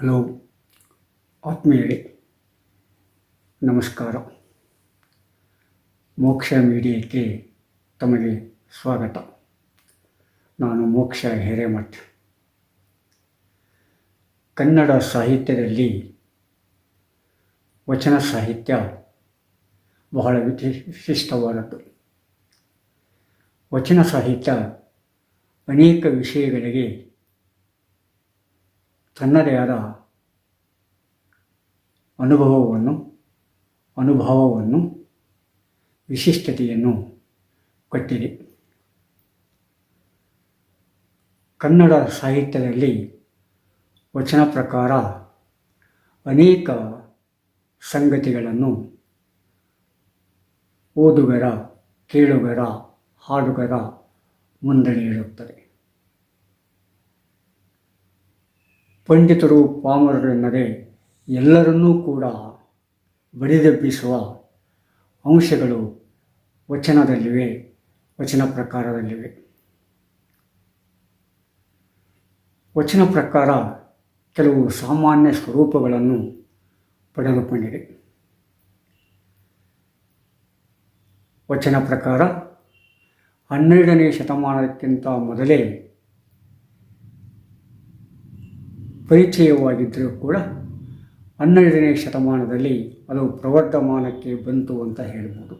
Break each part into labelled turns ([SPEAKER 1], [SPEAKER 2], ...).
[SPEAKER 1] Hello, ಆತ್ಮೀಯರೇ, ನಮಸ್ಕಾರ. ಮೋಕ್ಷ ಮೀಡಿಯಕ್ಕೆ ತಮಗೆ ಸ್ವಾಗತ. ನಾನು ಮೋಕ್ಷ ಹಿರೇಮಠ್. ಕನ್ನಡ ಸಾಹಿತ್ಯದಲ್ಲಿ ವಚನ ಸಾಹಿತ್ಯ ಬಹಳ ವಿಶಿ- ವಿಶಿಷ್ಟವಾದದ್ದು. ವಚನ ಸಾಹಿತ್ಯ ಅನೇಕ ವಿಷಯಗಳಿಗೆ ತನ್ನದೇ ಆದ ಅನುಭವವನ್ನು ಅನುಭವವನ್ನು, ವಿಶಿಷ್ಟತೆಯನ್ನು ಕೊಟ್ಟಿದೆ. ಕನ್ನಡ ಸಾಹಿತ್ಯದಲ್ಲಿ ವಚನ ಪ್ರಕಾರ ಅನೇಕ ಸಂಗತಿಗಳನ್ನು ಓದುಗರ, ಕೇಳುಗರ, ಹಾಡುಗರ ಮುಂದಣಿ ಇಡುತ್ತದೆ ಪಂಡಿತರು ಪಾಮರರೆನ್ನದೆ ಎಲ್ಲರನ್ನೂ ಕೂಡ ಬಡಿದೆಬ್ಬಿಸುವ ಅಂಶಗಳು ವಚನದಲ್ಲಿವೆ, ವಚನ ಪ್ರಕಾರದಲ್ಲಿವೆ. ವಚನ ಪ್ರಕಾರ ಕೆಲವು ಸಾಮಾನ್ಯ ಸ್ವರೂಪಗಳನ್ನು ಪಡೆದುಕೊಂಡಿದೆ. ವಚನ ಪ್ರಕಾರ ಹನ್ನೆರಡನೇ ಶತಮಾನಕ್ಕಿಂತ ಮೊದಲೇ ಪರಿಚಯವಾಗಿದ್ದರೂ ಕೂಡ ಹನ್ನೆರಡನೇ ಶತಮಾನದಲ್ಲಿ ಅದು ಪ್ರವರ್ಧಮಾನಕ್ಕೆ ಬಂತು ಅಂತ ಹೇಳ್ಬೋದು.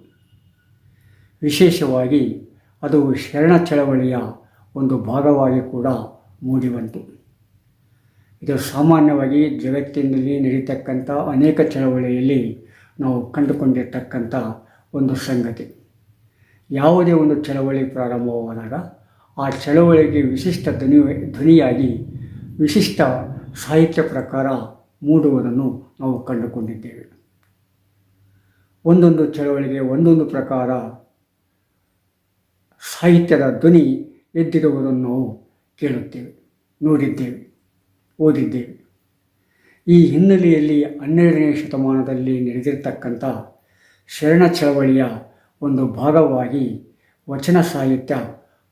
[SPEAKER 1] ವಿಶೇಷವಾಗಿ ಅದು ಶರಣ ಚಳವಳಿಯ ಒಂದು ಭಾಗವಾಗಿ ಕೂಡ ಮೂಡಿಬಂತು. ಇದು ಸಾಮಾನ್ಯವಾಗಿ ಜಗತ್ತಿನಲ್ಲಿ ನಡೀತಕ್ಕಂಥ ಅನೇಕ ಚಳವಳಿಯಲ್ಲಿ ನಾವು ಕಂಡುಕೊಂಡಿರ್ತಕ್ಕಂಥ ಒಂದು ಸಂಗತಿ. ಯಾವುದೇ ಒಂದು ಚಳವಳಿ ಪ್ರಾರಂಭವಾದಾಗ ಆ ಚಳವಳಿಗೆ ವಿಶಿಷ್ಟ ಧ್ವನಿ, ಧ್ವನಿಯಾಗಿ ವಿಶಿಷ್ಟ ಸಾಹಿತ್ಯ ಪ್ರಕಾರ ಮೂಡುವುದನ್ನು ನಾವು ಕಂಡುಕೊಂಡಿದ್ದೇವೆ. ಒಂದೊಂದು ಚಳವಳಿಗೆ ಒಂದೊಂದು ಪ್ರಕಾರ ಸಾಹಿತ್ಯದ ಧ್ವನಿ ಎದ್ದಿರುವುದನ್ನು ನಾವು ಕೇಳುತ್ತೇವೆ, ನೋಡಿದ್ದೇವೆ, ಓದಿದ್ದೇವೆ. ಈ ಹಿನ್ನೆಲೆಯಲ್ಲಿ ಹನ್ನೆರಡನೇ ಶತಮಾನದಲ್ಲಿ ನಡೆದಿರತಕ್ಕಂಥ ಶರಣ ಚಳವಳಿಯ ಒಂದು ಭಾಗವಾಗಿ ವಚನ ಸಾಹಿತ್ಯ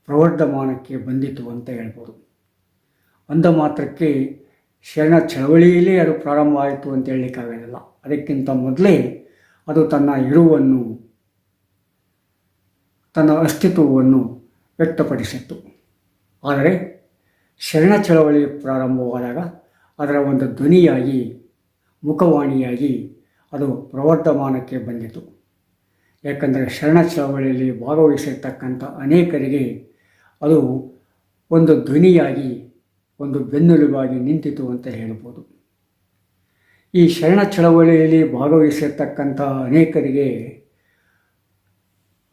[SPEAKER 1] ಪ್ರವರ್ಧಮಾನಕ್ಕೆ ಬಂದಿತು ಅಂತ ಹೇಳ್ಬೋದು. ಅಂದ ಮಾತ್ರಕ್ಕೆ ಶರಣ ಚಳವಳಿಯಲ್ಲೇ ಅದು ಪ್ರಾರಂಭವಾಯಿತು ಅಂತ ಹೇಳಲಿಕ್ಕಾಗೋದಿಲ್ಲ ಅದಕ್ಕಿಂತ ಮೊದಲೇ ಅದು ತನ್ನ ಇರುವನ್ನು, ತನ್ನ ಅಸ್ತಿತ್ವವನ್ನು ವ್ಯಕ್ತಪಡಿಸಿತ್ತು. ಆದರೆ ಶರಣ ಚಳವಳಿ ಪ್ರಾರಂಭವಾದಾಗ ಅದರ ಒಂದು ಧ್ವನಿಯಾಗಿ, ಮುಖವಾಣಿಯಾಗಿ ಅದು ಪ್ರವರ್ಧಮಾನಕ್ಕೆ ಬಂದಿತು. ಯಾಕಂದರೆ ಶರಣ ಚಳವಳಿಯಲ್ಲಿ ಭಾಗವಹಿಸಿರ್ತಕ್ಕಂಥ ಅನೇಕರಿಗೆ ಅದು ಒಂದು ಧ್ವನಿಯಾಗಿ ಒಂದು ಬೆನ್ನೆಲುಬಾಗಿ ನಿಂತಿತು ಅಂತ ಹೇಳ್ಬೋದು ಈ ಶರಣ ಚಳವಳಿಯಲ್ಲಿ ಭಾಗವಹಿಸಿರ್ತಕ್ಕಂಥ ಅನೇಕರಿಗೆ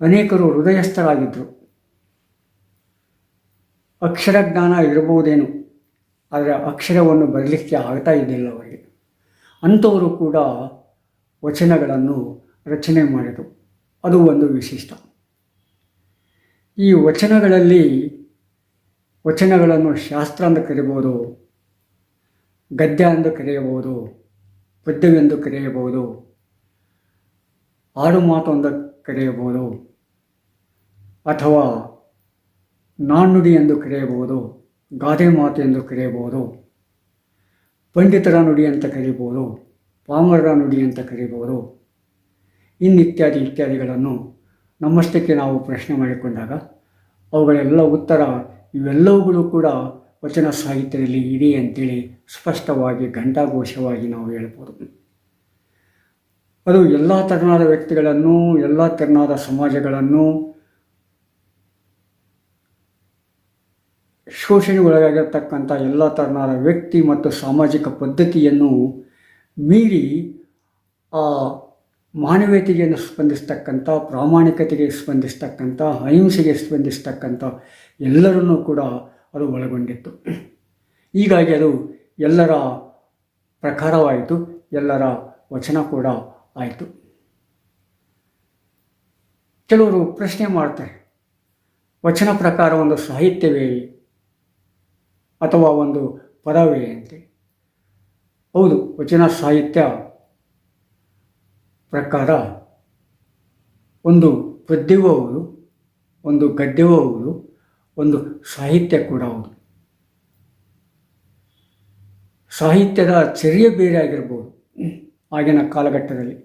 [SPEAKER 1] ಅನೇಕರು ಹೃದಯಸ್ಥರಾಗಿದ್ದರು ಅಕ್ಷರ ಜ್ಞಾನ ಇರಬಹುದೇನು, ಆದರೆ ಅಕ್ಷರವನ್ನು ಬರಲಿಕ್ಕೆ ಆಗ್ತಾ ಇದ್ದಿಲ್ಲ ಅವರಿಗೆ. ಅಂಥವರು ಕೂಡ ವಚನಗಳನ್ನು ರಚನೆ ಮಾಡಿದರು. ಅದು ಒಂದು ವಿಶಿಷ್ಟ. ಈ ವಚನಗಳಲ್ಲಿ ವಚನಗಳನ್ನು ಶಾಸ್ತ್ರ ಎಂದು ಕರೆಯಬಹುದು, ಗದ್ಯ ಎಂದು ಕರೆಯಬಹುದು ಪದ್ಯವೆಂದು ಕರೆಯಬಹುದು ಆಡು ಮಾತು ಎಂದು ಕರೆಯಬಹುದು, ಅಥವಾ ನಾಣ್ಣುಡಿ ಎಂದು ಕರೆಯಬಹುದು, ಗಾದೆ ಮಾತು ಎಂದು ಕರೆಯಬಹುದು, ಪಂಡಿತರ ನುಡಿ ಅಂತ ಕರೀಬೋದು ಪಾಮರರ ನುಡಿ ಅಂತ ಕರೀಬೋದು ಇನ್ನಿತ್ಯಾದಿ ಇತ್ಯಾದಿಗಳನ್ನು ನಮ್ಮಷ್ಟಕ್ಕೆ ನಾವು ಪ್ರಶ್ನೆ ಮಾಡಿಕೊಂಡಾಗ ಅವುಗಳೆಲ್ಲ ಉತ್ತರ ಇವೆಲ್ಲವುಗಳು ಕೂಡ ವಚನ ಸಾಹಿತ್ಯದಲ್ಲಿ ಇದೆ ಅಂತೇಳಿ ಸ್ಪಷ್ಟವಾಗಿ ಘಂಟಾಘೋಷವಾಗಿ ನಾವು ಹೇಳ್ಬೋದು. ಅದು ಎಲ್ಲ ತೆರನಾದ ವ್ಯಕ್ತಿಗಳನ್ನು, ಎಲ್ಲ ತೆರನಾದ ಸಮಾಜಗಳನ್ನು ಶೋಷಣೆಗೊಳಗಾಗಿರ್ತಕ್ಕಂಥ ಎಲ್ಲ ತೆರನಾದ ವ್ಯಕ್ತಿ ಮತ್ತು ಸಾಮಾಜಿಕ ಪದ್ಧತಿಯನ್ನು ಮೀರಿ ಆ ಮಾನವೀಯತೆಗೆ ಸ್ಪಂದಿಸ್ತಕ್ಕಂಥ, ಪ್ರಾಮಾಣಿಕತೆಗೆ ಸ್ಪಂದಿಸ್ತಕ್ಕಂಥ, ಅಹಿಂಸೆಗೆ ಸ್ಪಂದಿಸ್ತಕ್ಕಂಥ ಎಲ್ಲರನ್ನೂ ಕೂಡ ಅದು ಒಳಗೊಂಡಿತ್ತು. ಹೀಗಾಗಿ ಅದು ಎಲ್ಲರ ಪ್ರಕಾರವಾಯಿತು, ಎಲ್ಲರ ವಚನ ಕೂಡ ಆಯಿತು. ಕೆಲವರು ಪ್ರಶ್ನೆ ಮಾಡ್ತಾರೆ, ವಚನ ಪ್ರಕಾರ ಒಂದು ಸಾಹಿತ್ಯವೇ ಅಥವಾ ಒಂದು ಪದವೇ ಅಂತೆ ಹೌದು, ವಚನ ಸಾಹಿತ್ಯ ಪ್ರಕಾರ ಒಂದು ಪದ್ಯವೂ ಹೌದು, ಒಂದು ಗದ್ಯವೂ ಹೌದು, ಒಂದು ಸಾಹಿತ್ಯ ಕೂಡ ಹೌದು. ಸಾಹಿತ್ಯದ ಚರ್ಯ ಬೇರೆ ಆಗಿರ್ಬೋದು ಆಗಿನ ಕಾಲಘಟ್ಟದಲ್ಲಿ.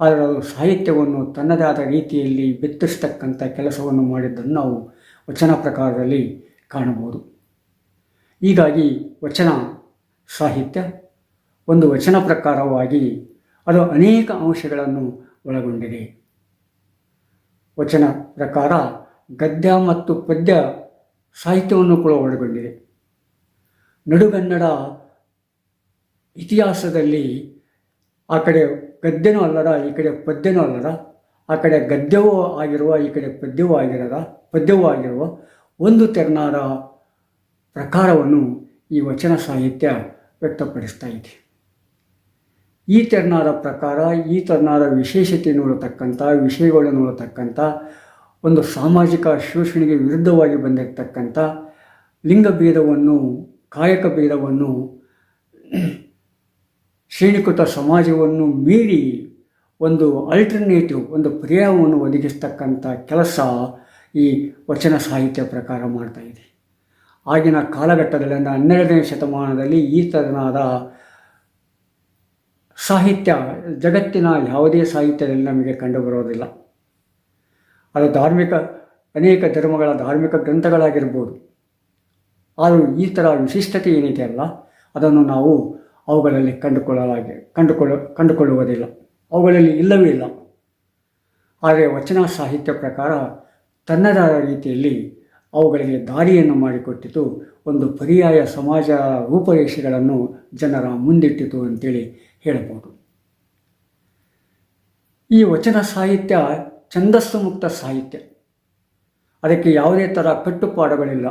[SPEAKER 1] ಆದರೆ ಅದು ಸಾಹಿತ್ಯವನ್ನು ತನ್ನದಾದ ರೀತಿಯಲ್ಲಿ ಬಿತ್ತಿಸ್ತಕ್ಕಂಥ ಕೆಲಸವನ್ನು ಮಾಡಿದ್ದನ್ನು ನಾವು ವಚನ ಪ್ರಕಾರದಲ್ಲಿ ಕಾಣಬಹುದು. ಹೀಗಾಗಿ ವಚನ, ಸಾಹಿತ್ಯ ಒಂದು ವಚನ ಪ್ರಕಾರವಾಗಿ ಅದು ಅನೇಕ ಅಂಶಗಳನ್ನು ಒಳಗೊಂಡಿದೆ. ವಚನ ಪ್ರಕಾರ ಗದ್ಯ ಮತ್ತು ಪದ್ಯ ಸಾಹಿತ್ಯವನ್ನು ಕೂಡ ಒಳಗೊಂಡಿದೆ. ನಡುಗನ್ನಡ ಇತಿಹಾಸದಲ್ಲಿ ಆ ಕಡೆ ಗದ್ಯನೂ ಅಲ್ಲದ, ಈ ಕಡೆ ಪದ್ಯನೂ ಅಲ್ಲದ, ಆ ಕಡೆ ಗದ್ಯವೂ ಆಗಿರುವ, ಈ ಕಡೆ ಪದ್ಯವೂ ಆಗಿರದ, ಪದ್ಯವೂ ಆಗಿರುವ ಒಂದು ತೆರನಾದ ಪ್ರಕಾರವನ್ನು ಈ ವಚನ ಸಾಹಿತ್ಯ ವ್ಯಕ್ತಪಡಿಸ್ತಾ ಇದೆ. ಈ ತೆರನಾದ ಪ್ರಕಾರ, ಈ ತೆರನಾದ ವಿಶೇಷತೆ ನೋಡತಕ್ಕಂಥ ವಿಷಯಗಳು ನೋಡತಕ್ಕಂಥ, ಒಂದು ಸಾಮಾಜಿಕ ಶೋಷಣೆಗೆ ವಿರುದ್ಧವಾಗಿ ಬಂದಿರತಕ್ಕಂಥ ಲಿಂಗಭೇದವನ್ನು ಕಾಯಕ ಭೇದವನ್ನು, ಶ್ರೇಣೀಕೃತ ಸಮಾಜವನ್ನು ಮೀರಿ ಒಂದು ಅಲ್ಟರ್ನೇಟಿವ್ ಒಂದು ಪರ್ಯಾಯವನ್ನು ಒದಗಿಸ್ತಕ್ಕಂಥ ಕೆಲಸ ಈ ವಚನ ಸಾಹಿತ್ಯ ಪ್ರಕಾರ ಮಾಡ್ತಾ ಇದೆ. ಆಗಿನ ಕಾಲಘಟ್ಟದಲ್ಲಿ ಅಂದರೆ ಹನ್ನೆರಡನೇ ಶತಮಾನದಲ್ಲಿ ಈ ಥರನಾದ ಸಾಹಿತ್ಯ, ಜಗತ್ತಿನ ಯಾವುದೇ ಸಾಹಿತ್ಯದಲ್ಲಿ ನಮಗೆ ಕಂಡುಬರೋದಿಲ್ಲ ಅದು ಧಾರ್ಮಿಕ, ಅನೇಕ ಧರ್ಮಗಳ ಧಾರ್ಮಿಕ ಗ್ರಂಥಗಳಾಗಿರ್ಬೋದು. ಆದರೂ ಈ ಥರ ವಿಶಿಷ್ಟತೆ ಏನಿದೆ ಅಲ್ಲ, ಅದನ್ನು ನಾವು ಅವುಗಳಲ್ಲಿ ಕಂಡುಕೊಳ್ಳಲಾಗಿ, ಕಂಡುಕೊಳ್ಳ, ಕಂಡುಕೊಳ್ಳುವುದಿಲ್ಲ. ಅವುಗಳಲ್ಲಿ ಇಲ್ಲವೇ ಇಲ್ಲ. ಆದರೆ ವಚನ ಸಾಹಿತ್ಯ ಪ್ರಕಾರ ತನ್ನದಾದ ರೀತಿಯಲ್ಲಿ ಅವುಗಳಿಗೆ ದಾರಿಯನ್ನು ಮಾಡಿಕೊಟ್ಟಿತು, ಒಂದು ಪರ್ಯಾಯ ಸಮಾಜ ರೂಪರೇಷೆಗಳನ್ನು ಜನರ ಮುಂದಿಟ್ಟಿತು ಅಂತೇಳಿ ಹೇಳಬಹುದು ಈ ವಚನ ಸಾಹಿತ್ಯ ಛಂದಸ್ಸು ಮುಕ್ತ ಸಾಹಿತ್ಯ. ಅದಕ್ಕೆ ಯಾವುದೇ ಥರ ಕಟ್ಟುಪಾಡುಗಳಿಲ್ಲ.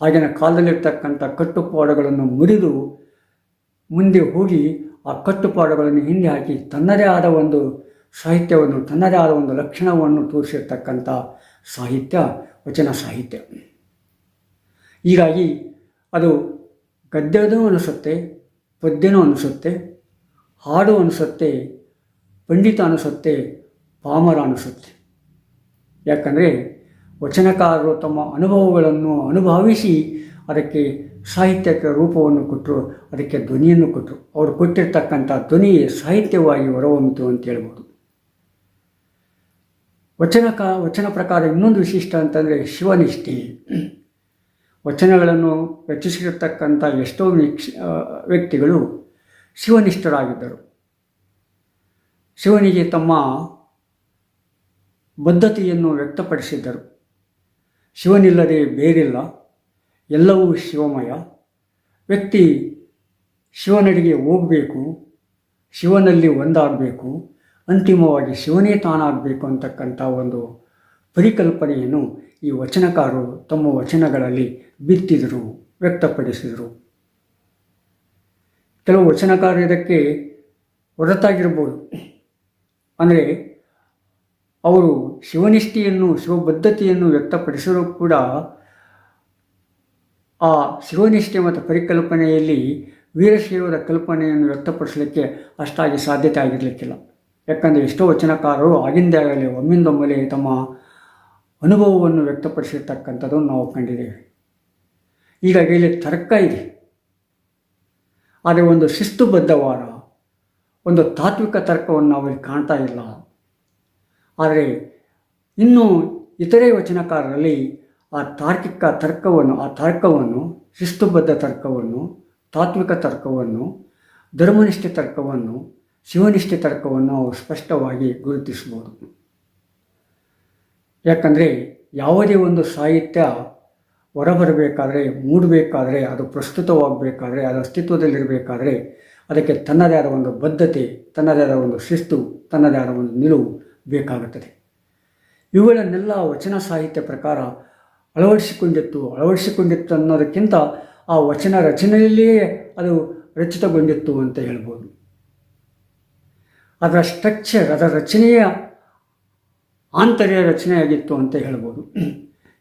[SPEAKER 1] ಆಗಿನ ಕಾಲದಲ್ಲಿರ್ತಕ್ಕಂಥ ಕಟ್ಟುಪಾಡುಗಳನ್ನು ಮುರಿದು ಮುಂದೆ ಹೋಗಿ ಆ ಕಟ್ಟುಪಾಡುಗಳನ್ನು ಹಿಂದೆ ಹಾಕಿ ತನ್ನದೇ ಆದ ಒಂದು ಸಾಹಿತ್ಯವನ್ನು, ತನ್ನದೇ ಆದ ಒಂದು ಲಕ್ಷಣವನ್ನು ತೋರಿಸಿರ್ತಕ್ಕಂಥ ಸಾಹಿತ್ಯ, ವಚನ ಸಾಹಿತ್ಯ. ಹೀಗಾಗಿ ಅದು ಗದ್ಯದೂ ಅನಿಸುತ್ತೆ, ಪದ್ಯನೂ ಅನಿಸುತ್ತೆ ಹಾಡು ಅನಿಸುತ್ತೆ ಪಂಡಿತ ಅನಿಸುತ್ತೆ ಪಾಮರ ಅನಿಸುತ್ತೆ ಯಾಕಂದರೆ ವಚನಕಾರರು ತಮ್ಮ ಅನುಭವಗಳನ್ನು ಅನುಭವಿಸಿ ಅದಕ್ಕೆ ಸಾಹಿತ್ಯಕ್ಕೆ ರೂಪವನ್ನು ಕೊಟ್ಟರು, ಅದಕ್ಕೆ ಧ್ವನಿಯನ್ನು ಕೊಟ್ಟರು. ಅವರು ಕೊಟ್ಟಿರ್ತಕ್ಕಂಥ ಧ್ವನಿ ಸಾಹಿತ್ಯವಾಗಿ ಹೊರಹೊಮ್ಮಿತು ಅಂತ ಹೇಳ್ಬೋದು. ವಚನಕ, ವಚನ ಪ್ರಕಾರ ಇನ್ನೊಂದು ವಿಶಿಷ್ಟ ಅಂತಂದರೆ ಶಿವನಿಷ್ಠೆ. ವಚನಗಳನ್ನು ರಚಿಸಿರತಕ್ಕಂಥ ಎಷ್ಟೋ ವ್ಯಕ್ತಿಗಳು ಶಿವನಿಷ್ಠರಾಗಿದ್ದರು. ಶಿವನಿಗೆ ತಮ್ಮ ಬದ್ಧತೆಯನ್ನು ವ್ಯಕ್ತಪಡಿಸಿದ್ದರು. ಶಿವನಿಲ್ಲದೆ ಬೇರಿಲ್ಲ. ಎಲ್ಲವೂ ಶಿವಮಯ. ವ್ಯಕ್ತಿ ಶಿವನಡಿಗೆ ಹೋಗಬೇಕು, ಶಿವನಲ್ಲಿ ಒಂದಾಗಬೇಕು, ಅಂತಿಮವಾಗಿ ಶಿವನೇ ತಾನಾಗಬೇಕು ಅಂತಕ್ಕಂಥ ಒಂದು ಪರಿಕಲ್ಪನೆಯನ್ನು ಈ ವಚನಕಾರರು ತಮ್ಮ ವಚನಗಳಲ್ಲಿ ಬಿತ್ತಿದರು, ವ್ಯಕ್ತಪಡಿಸಿದರು. ಕೆಲವು ವಚನಕಾರ ಇದಕ್ಕೆ ಹೊರತಾಗಿರ್ಬೋದು ಅಂದರೆ ಅವರು ಶಿವನಿಷ್ಠೆಯನ್ನು, ಶಿವಬದ್ಧತೆಯನ್ನು ವ್ಯಕ್ತಪಡಿಸಲು ಕೂಡ ಆ ಶಿವನಿಷ್ಠೆ ಮತ್ತು ಪರಿಕಲ್ಪನೆಯಲ್ಲಿ ವೀರಶೈವದ ಕಲ್ಪನೆಯನ್ನು ವ್ಯಕ್ತಪಡಿಸಲಿಕ್ಕೆ ಅಷ್ಟಾಗಿ ಸಾಧ್ಯತೆ ಆಗಿರಲಿಕ್ಕಿಲ್ಲ. ಯಾಕಂದರೆ ಎಷ್ಟೋ ವಚನಕಾರರು ಆಗಿಂದೇ ಆಗಲಿ, ಒಮ್ಮಿಂದೊಮ್ಮೆಲೆ ತಮ್ಮ ಅನುಭವವನ್ನು ವ್ಯಕ್ತಪಡಿಸಿರ್ತಕ್ಕಂಥದ್ದನ್ನು ನಾವು ಕಂಡಿದ್ದೇವೆ. ಈಗ ಇಲ್ಲಿ ತರ್ಕ ಇದೆ. ಆದರೆ ಒಂದು ಶಿಸ್ತುಬದ್ಧವಾದ ಒಂದು ತಾತ್ವಿಕ ತರ್ಕವನ್ನು ನಾವು ಇಲ್ಲಿ ಕಾಣ್ತಾ ಇಲ್ಲ. ಆದರೆ ಇನ್ನು ಇತರೆ ವಚನಕಾರರಲ್ಲಿ ಆ ತಾರ್ಕಿಕ ತರ್ಕವನ್ನು, ಆ ತರ್ಕವನ್ನು, ಶಿಸ್ತುಬದ್ಧ ತರ್ಕವನ್ನು, ತಾತ್ವಿಕ ತರ್ಕವನ್ನು, ಧರ್ಮನಿಷ್ಠೆ ತರ್ಕವನ್ನು, ಶಿವನಿಷ್ಠೆ ತರ್ಕವನ್ನು ನಾವು ಸ್ಪಷ್ಟವಾಗಿ ಗುರುತಿಸ್ಬೋದು ಯಾಕಂದರೆ ಯಾವುದೇ ಒಂದು ಸಾಹಿತ್ಯ ಹೊರಬರಬೇಕಾದ್ರೆ, ಮೂಡಬೇಕಾದ್ರೆ, ಅದು ಪ್ರಸ್ತುತವಾಗಬೇಕಾದ್ರೆ, ಅದು ಅಸ್ತಿತ್ವದಲ್ಲಿರಬೇಕಾದ್ರೆ, ಅದಕ್ಕೆ ತನ್ನದೇ ಆದ ಒಂದು ಬದ್ಧತೆ, ತನ್ನದೇ ಆದ ಒಂದು ಶಿಸ್ತು, ತನ್ನದೇ ಆದ ಒಂದು ನಿಲುವು ಬೇಕಾಗುತ್ತದೆ. ಇವುಗಳನ್ನೆಲ್ಲ ವಚನ ಸಾಹಿತ್ಯ ಪ್ರಕಾರ ಅಳವಡಿಸಿಕೊಂಡಿತ್ತು. ಅಳವಡಿಸಿಕೊಂಡಿತ್ತು ಅನ್ನೋದಕ್ಕಿಂತ ಆ ವಚನ ರಚನೆಯಲ್ಲಿಯೇ ಅದು ರಚಿತಗೊಂಡಿತ್ತು ಅಂತ ಹೇಳ್ಬೋದು. ಅದರ ಸ್ಟ್ರಕ್ಚರ್ ಅದರ ರಚನೆಯ ಆಂತರ್ಯ ರಚನೆಯಾಗಿತ್ತು ಅಂತ ಹೇಳ್ಬೋದು.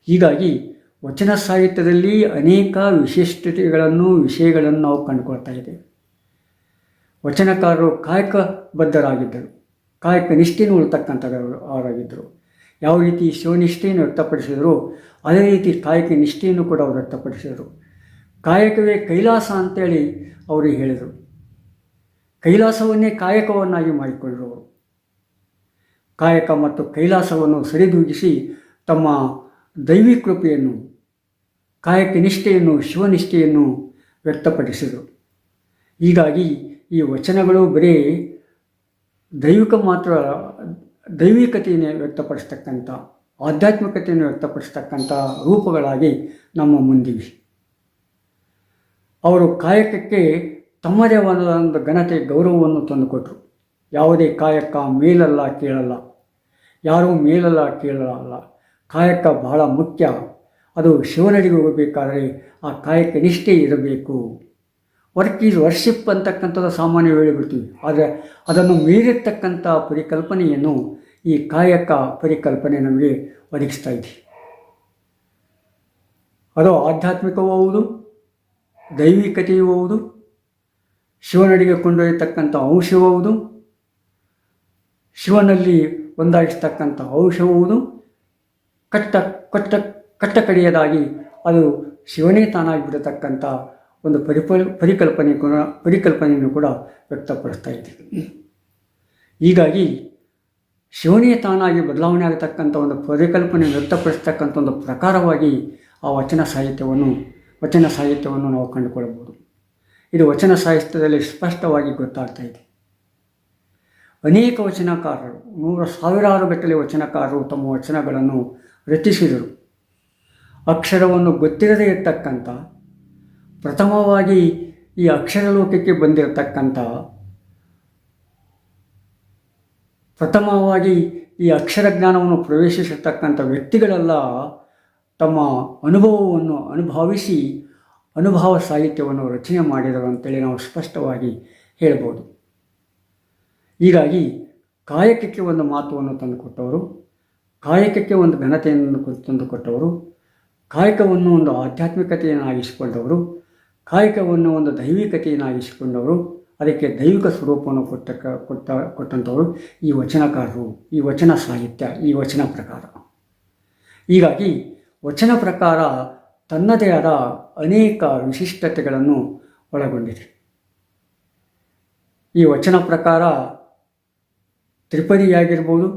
[SPEAKER 1] ಹೀಗಾಗಿ ವಚನ ಸಾಹಿತ್ಯದಲ್ಲಿ ಅನೇಕ ವಿಶಿಷ್ಟತೆಗಳನ್ನು, ವಿಷಯಗಳನ್ನು ನಾವು ಕಂಡುಕೊಳ್ತಾ ಇದ್ದೇವೆ. ವಚನಕಾರರು ಕಾಯಕಬದ್ಧರಾಗಿದ್ದರು ಕಾಯಕ ನಿಷ್ಠೆಯನ್ನು ಉಳ್ತಕ್ಕಂಥದ್ದು ಅವರಾಗಿದ್ದರು. ಯಾವ ರೀತಿ ಶಿವನಿಷ್ಠೆಯನ್ನು ವ್ಯಕ್ತಪಡಿಸಿದರು, ಅದೇ ರೀತಿ ಕಾಯಕ ನಿಷ್ಠೆಯನ್ನು ಕೂಡ ಅವರು ವ್ಯಕ್ತಪಡಿಸಿದರು. ಕಾಯಕವೇ ಕೈಲಾಸ ಅಂತೇಳಿ ಅವರು ಹೇಳಿದರು. ಕೈಲಾಸವನ್ನೇ ಕಾಯಕವನ್ನಾಗಿ ಮಾಡಿಕೊಂಡರು ಕಾಯಕ ಮತ್ತು ಕೈಲಾಸವನ್ನು ಸರಿದೂಗಿಸಿ ತಮ್ಮ ದೈವಿ ಕೃಪೆಯನ್ನು ಕಾಯಕ ನಿಷ್ಠೆಯನ್ನು ಶಿವನಿಷ್ಠೆಯನ್ನು ವ್ಯಕ್ತಪಡಿಸಿದರು. ಹೀಗಾಗಿ ಈ ವಚನಗಳು ಬರೀ ದೈವಿಕ ಮಾತ್ರ, ದೈವಿಕತೆಯನ್ನು ವ್ಯಕ್ತಪಡಿಸ್ತಕ್ಕಂಥ, ಆಧ್ಯಾತ್ಮಿಕತೆಯನ್ನು ವ್ಯಕ್ತಪಡಿಸ್ತಕ್ಕಂಥ ರೂಪಗಳಾಗಿ ನಮ್ಮ ಮುಂದಿವೆ. ಅವರು ಕಾಯಕಕ್ಕೆ ತಮ್ಮದೇ ಆದ ಒಂದು ಘನತೆ, ಗೌರವವನ್ನು ತಂದುಕೊಟ್ರು. ಯಾವುದೇ ಕಾಯಕ ಮೇಲಲ್ಲ ಕೇಳಲ್ಲ. ಯಾರೂ ಮೇಲಲ್ಲ ಕೇಳಲ್ಲ. ಕಾಯಕ ಬಹಳ ಮುಖ್ಯ. ಅದು ಶಿವನಡಿಗೆ ಹೋಗಬೇಕಾದರೆ ಆ ಕಾಯಕ ನಿಷ್ಠೆ ಇರಬೇಕು. ವರ್ಕ್ ಈಸ್ ವರ್ಷಿಪ್ ಅಂತಕ್ಕಂಥದ್ದು ಸಾಮಾನ್ಯ ಹೇಳಿಬಿಡ್ತೀವಿ. ಆದರೆ ಅದನ್ನು ಮೀರಿರ್ತಕ್ಕಂಥ ಪರಿಕಲ್ಪನೆಯನ್ನು ಈ ಕಾಯಕ ಪರಿಕಲ್ಪನೆ ನಮಗೆ ಒದಗಿಸ್ತಾ ಇದೆ. ಅದು ಆಧ್ಯಾತ್ಮಿಕವೂ ಹೌದು, ದೈವಿಕತೆಯೂ ಹೌದು, ಶಿವನಡಿಗೆ ಕೊಂಡೊಯ್ಯತಕ್ಕಂಥ ಅಂಶವೂ ಹೌದು, ಶಿವನಲ್ಲಿ ಒಂದಾಗಿಸ್ತಕ್ಕಂಥ ಅಂಶವೂ ಹೌದು, ಕಟ್ಟ ಕಟ್ಟ ಕಟ್ಟ ಕಡೆಯದಾಗಿ ಅದು ಶಿವನೇ ತಾನಾಗಿ ಬಿಡತಕ್ಕಂಥ ಒಂದು ಪರಿಪಲ್, ಪರಿಕಲ್ಪನೆ ಕೂಡ ಪರಿಕಲ್ಪನೆಯನ್ನು ಕೂಡ ವ್ಯಕ್ತಪಡಿಸ್ತಾ ಇದೆ. ಹೀಗಾಗಿ ಶಿವನೇ ತಾನಾಗಿ ಬದಲಾವಣೆ ಆಗತಕ್ಕಂಥ ಒಂದು ಪರಿಕಲ್ಪನೆ ವ್ಯಕ್ತಪಡಿಸ್ತಕ್ಕಂಥ ಒಂದು ಪ್ರಕಾರವಾಗಿ ಆ ವಚನ ಸಾಹಿತ್ಯವನ್ನು ವಚನ ಸಾಹಿತ್ಯವನ್ನು ನಾವು ಕಂಡುಕೊಳ್ಳಬಹುದು. ಇದು ವಚನ ಸಾಹಿತ್ಯದಲ್ಲಿ ಸ್ಪಷ್ಟವಾಗಿ ಗೊತ್ತಾಗ್ತಾ ಇದೆ. ಅನೇಕ ವಚನಕಾರರು, ನೂರ ಸಾವಿರಾರು ಗಟ್ಟಲೆ ವಚನಕಾರರು ತಮ್ಮ ವಚನಗಳನ್ನು ರಚಿಸಿದರು. ಅಕ್ಷರವನ್ನು ಗೊತ್ತಿರದೇ ಇರತಕ್ಕಂಥ, ಪ್ರಥಮವಾಗಿ ಈ ಅಕ್ಷರ ಲೋಕಕ್ಕೆ ಬಂದಿರತಕ್ಕಂಥ, ಪ್ರಥಮವಾಗಿ ಈ ಅಕ್ಷರ ಜ್ಞಾನವನ್ನು ಪ್ರವೇಶಿಸಿರ್ತಕ್ಕಂಥ ವ್ಯಕ್ತಿಗಳೆಲ್ಲ ತಮ್ಮ ಅನುಭವವನ್ನು ಅನುಭವಿಸಿ ಅನುಭವ ಸಾಹಿತ್ಯವನ್ನು ರಚನೆ ಮಾಡಿದರು ಅಂತೇಳಿ ನಾವು ಸ್ಪಷ್ಟವಾಗಿ ಹೇಳ್ಬೋದು. ಹೀಗಾಗಿ ಕಾಯಕಕ್ಕೆ ಒಂದು ಮಾತುವನ್ನು ತಂದುಕೊಟ್ಟವರು, ಕಾಯಕಕ್ಕೆ ಒಂದು ಘನತೆಯನ್ನು ತಂದುಕೊಟ್ಟವರು ಕಾಯಕವನ್ನು ಒಂದು ಆಧ್ಯಾತ್ಮಿಕತೆಯನ್ನಾಗಿಸಿಕೊಂಡವರು, ಕಾಯಕವನ್ನು ಒಂದು ದೈವಿಕತೆಯನ್ನಾಗಿಸಿಕೊಂಡವರು, ಅದಕ್ಕೆ ದೈವಿಕ ಸ್ವರೂಪವನ್ನು ಕೊಟ್ಟ ಕೊಟ್ಟ, ಕೊಟ್ಟಂಥವರು ಈ ವಚನಕಾರರು, ಈ ವಚನ ಸಾಹಿತ್ಯ, ಈ ವಚನ ಪ್ರಕಾರ. ಹೀಗಾಗಿ ವಚನ ಪ್ರಕಾರ ತನ್ನದೇ ಆದ ಅನೇಕ ವಿಶಿಷ್ಟತೆಗಳನ್ನು ಒಳಗೊಂಡಿದೆ. ಈ ವಚನ ಪ್ರಕಾರ ತ್ರಿಪದಿಯಾಗಿರ್ಬೋದು,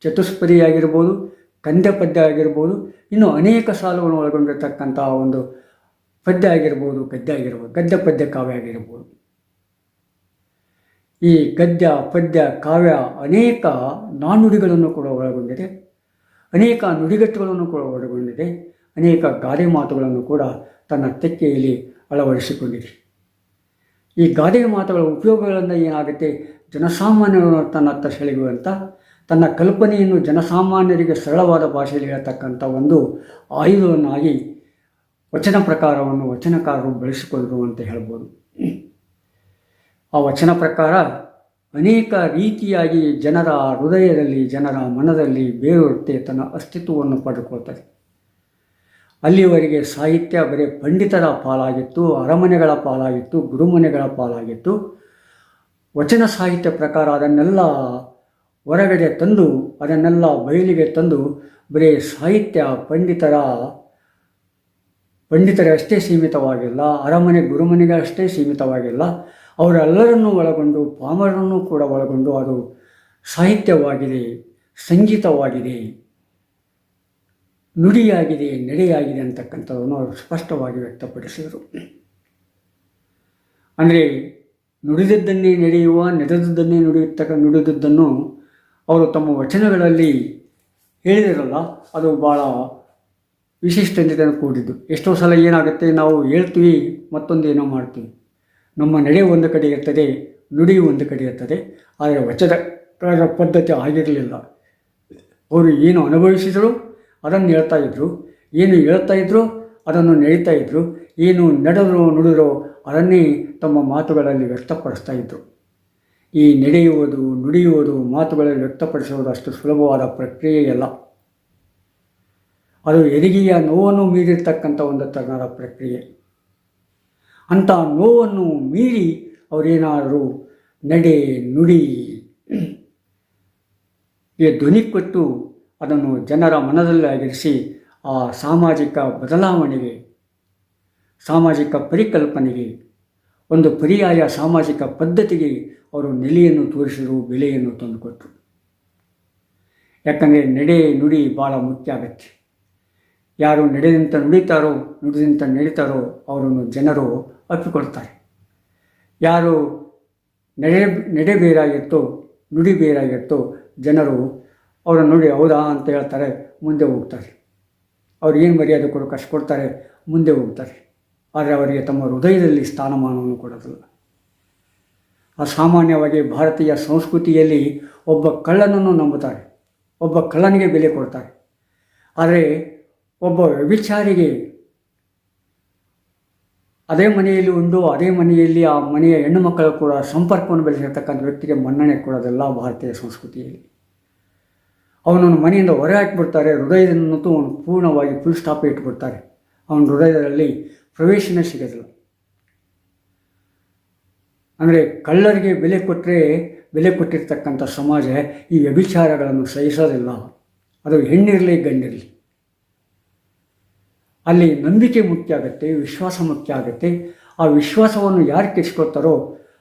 [SPEAKER 1] ಚತುಷ್ಪದಿಯಾಗಿರ್ಬೋದು ಕಂದ್ಯ ಪದ್ಯ ಆಗಿರ್ಬೋದು, ಇನ್ನು ಅನೇಕ ಸಾಲುಗಳನ್ನು ಒಳಗೊಂಡಿರ್ತಕ್ಕಂಥ ಒಂದು ಪದ್ಯ ಆಗಿರ್ಬೋದು, ಗದ್ಯ ಆಗಿರ್ಬೋದು, ಗದ್ಯ ಪದ್ಯ ಕಾವ್ಯ ಆಗಿರ್ಬೋದು. ಈ ಗದ್ಯ, ಪದ್ಯ, ಕಾವ್ಯ ಅನೇಕ ನಾಣ್ಣುಡಿಗಳನ್ನು ಕೂಡ ಒಳಗೊಂಡಿದೆ, ಅನೇಕ ನುಡಿಗಟ್ಟುಗಳನ್ನು ಕೂಡ ಒಳಗೊಂಡಿದೆ, ಅನೇಕ ಗಾದೆ ಮಾತುಗಳನ್ನು ಕೂಡ ತನ್ನ ತೆಕ್ಕೆಯಲ್ಲಿ ಅಳವಡಿಸಿಕೊಂಡಿದೆ. ಈ ಗಾದೆ ಮಾತುಗಳ ಉಪಯೋಗಗಳಿಂದ ಏನಾಗುತ್ತೆ ಜನಸಾಮಾನ್ಯರನ್ನು ತನ್ನತ್ತ ಸೆಳೆಯುವಂಥ ತನ್ನ ಕಲ್ಪನೆಯನ್ನು ಜನಸಾಮಾನ್ಯರಿಗೆ ಸರಳವಾದ ಭಾಷೆಯಲ್ಲಿ ಹೇಳತಕ್ಕಂಥ ಒಂದು ಆಯುಧವನ್ನಾಗಿ ವಚನ ಪ್ರಕಾರವನ್ನು ವಚನಕಾರರು ಬೆಳೆಸಿಕೊಂಡರು ಅಂತ ಹೇಳ್ಬೋದು. ಆ ವಚನ ಪ್ರಕಾರ ಅನೇಕ ರೀತಿಯಾಗಿ ಜನರ ಹೃದಯದಲ್ಲಿ, ಜನರ ಮನದಲ್ಲಿ ಬೇರೂರುತ್ತೆ ತನ್ನ ಅಸ್ತಿತ್ವವನ್ನು ಪಡೆದುಕೊಳ್ತದೆ. ಅಲ್ಲಿವರೆಗೆ ಸಾಹಿತ್ಯ ಬರೀ ಪಂಡಿತರ ಪಾಲಾಗಿತ್ತು, ಅರಮನೆಗಳ ಪಾಲಾಗಿತ್ತು, ಗುರುಮನೆಗಳ ಪಾಲಾಗಿತ್ತು. ವಚನ ಸಾಹಿತ್ಯ ಪ್ರಕಾರ ಅದನ್ನೆಲ್ಲ ಹೊರಗಡೆ ತಂದು ಅದನ್ನೆಲ್ಲ ಬಯಲಿಗೆ ತಂದು ಬರೀ ಸಾಹಿತ್ಯ ಪಂಡಿತರ ಪಂಡಿತರಷ್ಟೇ ಸೀಮಿತವಾಗಿಲ್ಲ, ಅರಮನೆ ಗುರುಮನೆಗಳಷ್ಟೇ ಸೀಮಿತವಾಗಿಲ್ಲ, ಅವರೆಲ್ಲರನ್ನೂ ಒಳಗೊಂಡು ಪಾಮರನ್ನು ಕೂಡ ಒಳಗೊಂಡು ಅದು ಸಾಹಿತ್ಯವಾಗಿದೆ, ಸಂಗೀತವಾಗಿದೆ, ನುಡಿಯಾಗಿದೆ, ನಡೆಯಾಗಿದೆ ಅಂತಕ್ಕಂಥದ್ದನ್ನು ಅವರು ಸ್ಪಷ್ಟವಾಗಿ ವ್ಯಕ್ತಪಡಿಸಿದರು. ಅಂದರೆ ನುಡಿದದ್ದನ್ನೇ ನಡೆಯುವ, ನಡೆದದ್ದನ್ನೇ ನುಡಿಯುತ್ತಕ್ಕ ನುಡಿದದ್ದನ್ನು ಅವರು ತಮ್ಮ ವಚನಗಳಲ್ಲಿ ಹೇಳಿದಿರಲ್ಲ, ಅದು ಭಾಳ ವಿಶಿಷ್ಟತೆಯನ್ನು ಕೂಡಿದ್ದು. ಎಷ್ಟೋ ಸಲ ಏನಾಗುತ್ತೆ, ನಾವು ಹೇಳ್ತೀವಿ, ಮತ್ತೊಂದು ಏನೋ ಮಾಡ್ತೀವಿ. ನಮ್ಮ ನಡೆ ಒಂದು ಕಡೆ ಇರ್ತದೆ ನುಡಿ ಒಂದು ಕಡೆ ಇರ್ತದೆ, ಆದರೆ ವಚನ ಪದ್ಧತಿ ಆಗಿರಲಿಲ್ಲ. ಅವರು ಏನು ಅನುಭವಿಸಿದರು, ಅದನ್ನು ಹೇಳ್ತಾ ಇದ್ದರು ಏನು ಹೇಳ್ತಾ ಇದ್ದರು ಅದನ್ನು ನಡೀತಾ ಇದ್ದರು ಏನು ನಡೆದ್ರು, ನುಡಿದ್ರು, ಅದನ್ನೇ ತಮ್ಮ ಮಾತುಗಳಲ್ಲಿ ವ್ಯಕ್ತಪಡಿಸ್ತಾ ಇದ್ದರು ಈ ನಡೆಯುವುದು, ನುಡಿಯುವುದು, ಮಾತುಗಳಲ್ಲಿ ವ್ಯಕ್ತಪಡಿಸುವುದು ಅಷ್ಟು ಸುಲಭವಾದ ಪ್ರಕ್ರಿಯೆಯಲ್ಲ. ಅದು ಎದಗಿಯ ನೋವನ್ನು ಮೀರಿರ್ತಕ್ಕಂಥ ಒಂದು ತರನಾದ ಪ್ರಕ್ರಿಯೆ. ಅಂಥ ನೋವನ್ನು ಮೀರಿ ಅವರೇನಾದರೂ ನಡೆ, ನುಡಿ, ಈ ಧ್ವನಿ ಕೊಟ್ಟು ಅದನ್ನು ಜನರ ಮನದಲ್ಲಿ ಆಗಿರಿಸಿ ಆ ಸಾಮಾಜಿಕ ಬದಲಾವಣೆಗೆ, ಸಾಮಾಜಿಕ ಪರಿಕಲ್ಪನೆಗೆ ಒಂದು ಪರ್ಯಾಯ ಸಾಮಾಜಿಕ ಪದ್ಧತಿಗೆ ಅವರು ನೆಲೆಯನ್ನು ತೋರಿಸಿದರು ಬೆಲೆಯನ್ನು ತಂದುಕೊಟ್ರು. ಯಾಕಂದರೆ ನಡೆ ನುಡಿ ಭಾಳ ಮುಖ್ಯ ಆಗತ್ತೆ ಯಾರು ನಡೆದಂತ ನುಡಿತಾರೋ, ನುಡಿದಂತ ನಡೀತಾರೋ, ಅವರನ್ನು ಜನರು ಅಪ್ಪಿಕೊಳ್ತಾರೆ ಯಾರು ನಡೆ ನಡೆ ಬೇರಾಗಿತ್ತೋ ನುಡಿ ಬೇರಾಗಿತ್ತೋ ಜನರು ಅವರ ನುಡಿ ಹೌದಾ ಅಂತ ಹೇಳ್ತಾರೆ, ಮುಂದೆ ಹೋಗ್ತಾರೆ. ಅವ್ರು ಏನು ಮರ್ಯಾದೆ ಕೊಡೋ ಕಷ್ಟ ಕೊಡ್ತಾರೆ, ಮುಂದೆ ಹೋಗ್ತಾರೆ. ಆದರೆ ಅವರಿಗೆ ತಮ್ಮ ಹೃದಯದಲ್ಲಿ ಸ್ಥಾನಮಾನವನ್ನು ಕೊಡೋದಿಲ್ಲ. ಅಸಾಮಾನ್ಯವಾಗಿ ಭಾರತೀಯ ಸಂಸ್ಕೃತಿಯಲ್ಲಿ ಒಬ್ಬ ಕಳ್ಳನನ್ನು ನಂಬುತ್ತಾರೆ, ಒಬ್ಬ ಕಳ್ಳನಿಗೆ ಬೆಲೆ ಕೊಡ್ತಾರೆ. ಆದರೆ ಒಬ್ಬ ವ್ಯಭಿಚಾರಿಗೆ ಅದೇ ಮನೆಯಲ್ಲಿ ಉಂಡು, ಅದೇ ಮನೆಯಲ್ಲಿ ಆ ಮನೆಯ ಹೆಣ್ಣು ಮಕ್ಕಳು ಕೂಡ ಸಂಪರ್ಕವನ್ನು ಬೆಳೆಸಿರ್ತಕ್ಕಂಥ ವ್ಯಕ್ತಿಗೆ ಮನ್ನಣೆ ಕೊಡೋದಲ್ಲ ಭಾರತೀಯ ಸಂಸ್ಕೃತಿಯಲ್ಲಿ. ಅವನನ್ನು ಮನೆಯಿಂದ ಹೊರ ಹಾಕಿಬಿಡ್ತಾರೆ ಹೃದಯದನ್ನಂತೂ ಅವನು ಪೂರ್ಣವಾಗಿ ಫುಲ್ ಸ್ಟಾಪ್ ಇಟ್ಬಿಡ್ತಾರೆ. ಅವನ ಹೃದಯದಲ್ಲಿ ಪ್ರವೇಶನೇ ಸಿಗೋದಿಲ್ಲ. ಅಂದರೆ ಕಳ್ಳರಿಗೆ ಬೆಲೆ ಕೊಟ್ಟರೆ ಬೆಲೆ ಕೊಟ್ಟಿರ್ತಕ್ಕಂಥ ಸಮಾಜ ಈ ವ್ಯಭಿಚಾರಗಳನ್ನು ಸಹಿಸೋದಿಲ್ಲ. ಅದು ಹೆಣ್ಣಿರಲಿ ಗಂಡಿರಲಿ. ಅಲ್ಲಿ ನಂಬಿಕೆ ಮುಖ್ಯ ಆಗುತ್ತೆ, ವಿಶ್ವಾಸ ಮುಖ್ಯ ಆಗುತ್ತೆ. ಆ ವಿಶ್ವಾಸವನ್ನು ಯಾರು ಕೆಡಿಸ್ಕೊಳ್ತಾರೋ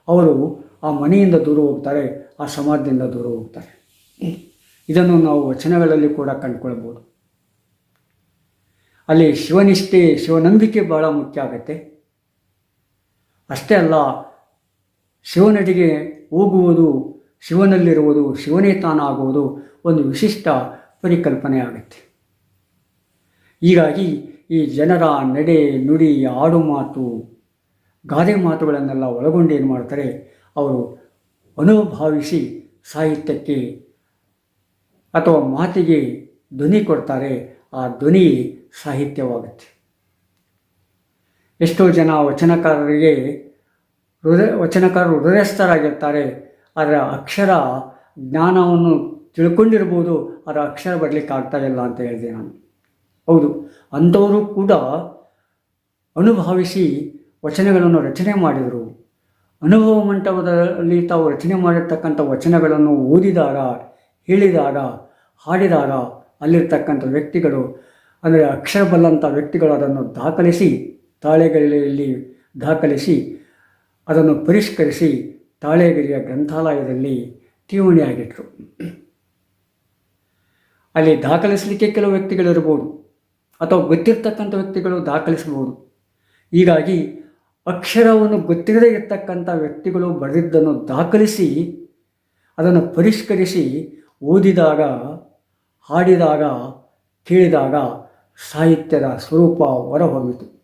[SPEAKER 1] ಅವರು ಆ ಮನೆಯಿಂದ ದೂರ ಹೋಗ್ತಾರೆ, ಆ ಸಮಾಜದಿಂದ ದೂರ ಹೋಗ್ತಾರೆ. ಇದನ್ನು ನಾವು ವಚನಗಳಲ್ಲಿ ಕೂಡ ಕಂಡುಕೊಳ್ಬೋದು. ಅಲ್ಲಿ ಶಿವನಿಷ್ಠೆ, ಶಿವನಂಬಿಕೆ ಬಹಳ ಮುಖ್ಯ ಆಗುತ್ತೆ. ಅಷ್ಟೇ ಅಲ್ಲ, ಶಿವನಡಿಗೆ ಹೋಗುವುದು, ಶಿವನಲ್ಲಿರುವುದು, ಶಿವನೇ ತಾನಾಗುವುದು ಒಂದು ವಿಶಿಷ್ಟ ಪರಿಕಲ್ಪನೆ ಆಗುತ್ತೆ. ಹೀಗಾಗಿ ಈ ಜನರ ನಡೆ, ನುಡಿ, ಆಡು ಮಾತು, ಗಾದೆ ಮಾತುಗಳನ್ನೆಲ್ಲ ಒಳಗೊಂಡು ಏನು ಮಾಡ್ತಾರೆ, ಅವರು ಅನುಭಾವಿಸಿ ಸಾಹಿತ್ಯಕ್ಕೆ ಅಥವಾ ಮಾತಿಗೆ ಧ್ವನಿ ಕೊಡ್ತಾರೆ. ಆ ಧ್ವನಿ ಸಾಹಿತ್ಯವಾಗುತ್ತೆ. ಎಷ್ಟೋ ಜನ ವಚನಕಾರರಿಗೆ ಹೃದಯ, ವಚನಕಾರರು ಹೃದಯಸ್ಥರಾಗಿರ್ತಾರೆ ಅದರ ಅಕ್ಷರ ಜ್ಞಾನವನ್ನು ತಿಳ್ಕೊಂಡಿರ್ಬೋದು ಅದರ ಅಕ್ಷರ ಬರಲಿಕ್ಕೆ ಆಗ್ತಾ ಇಲ್ಲ ಅಂತ ಹೇಳಿದೆ ನಾನು. ಹೌದು, ಅಂಥವರು ಕೂಡ ಅನುಭವಿಸಿ ವಚನಗಳನ್ನು ರಚನೆ ಮಾಡಿದರು. ಅನುಭವ ಮಂಟಪದಲ್ಲಿ ತಾವು ರಚನೆ ಮಾಡಿರ್ತಕ್ಕಂಥ ವಚನಗಳನ್ನು ಓದಿದಾಗ ಹೇಳಿದಾಗ ಹಾಡಿದಾಗ ಅಲ್ಲಿರ್ತಕ್ಕಂಥ ವ್ಯಕ್ತಿಗಳು ಅಂದರೆ ಅಕ್ಷರ ಬಲ್ಲಂಥ ವ್ಯಕ್ತಿಗಳು ಅದನ್ನು ದಾಖಲಿಸಿ, ತಾಳೆಗರಿಯಲ್ಲಿ ದಾಖಲಿಸಿ, ಅದನ್ನು ಪರಿಷ್ಕರಿಸಿ ತಾಳೆಗರಿಯ ಗ್ರಂಥಾಲಯದಲ್ಲಿ ಠೇವಣಿಯಾಗಿಟ್ಟರು ಅಲ್ಲಿ ದಾಖಲಿಸಲಿಕ್ಕೆ ಕೆಲವು ವ್ಯಕ್ತಿಗಳಿರ್ಬೋದು ಅಥವಾ ಗೊತ್ತಿರ್ತಕ್ಕಂಥ ವ್ಯಕ್ತಿಗಳು ದಾಖಲಿಸಬಹುದು ಹೀಗಾಗಿ ಅಕ್ಷರವನ್ನು ಗೊತ್ತಿರದೇ ಇರತಕ್ಕಂಥ ವ್ಯಕ್ತಿಗಳು ಬರೆದಿದ್ದನ್ನು ದಾಖಲಿಸಿ, ಅದನ್ನು ಪರಿಷ್ಕರಿಸಿ ಓದಿದಾಗ, ಹಾಡಿದಾಗ, ಕೇಳಿದಾಗ ಸಾಹಿತ್ಯದ ಸ್ವರೂಪ ಹೊರಹೊಮ್ಮಿತು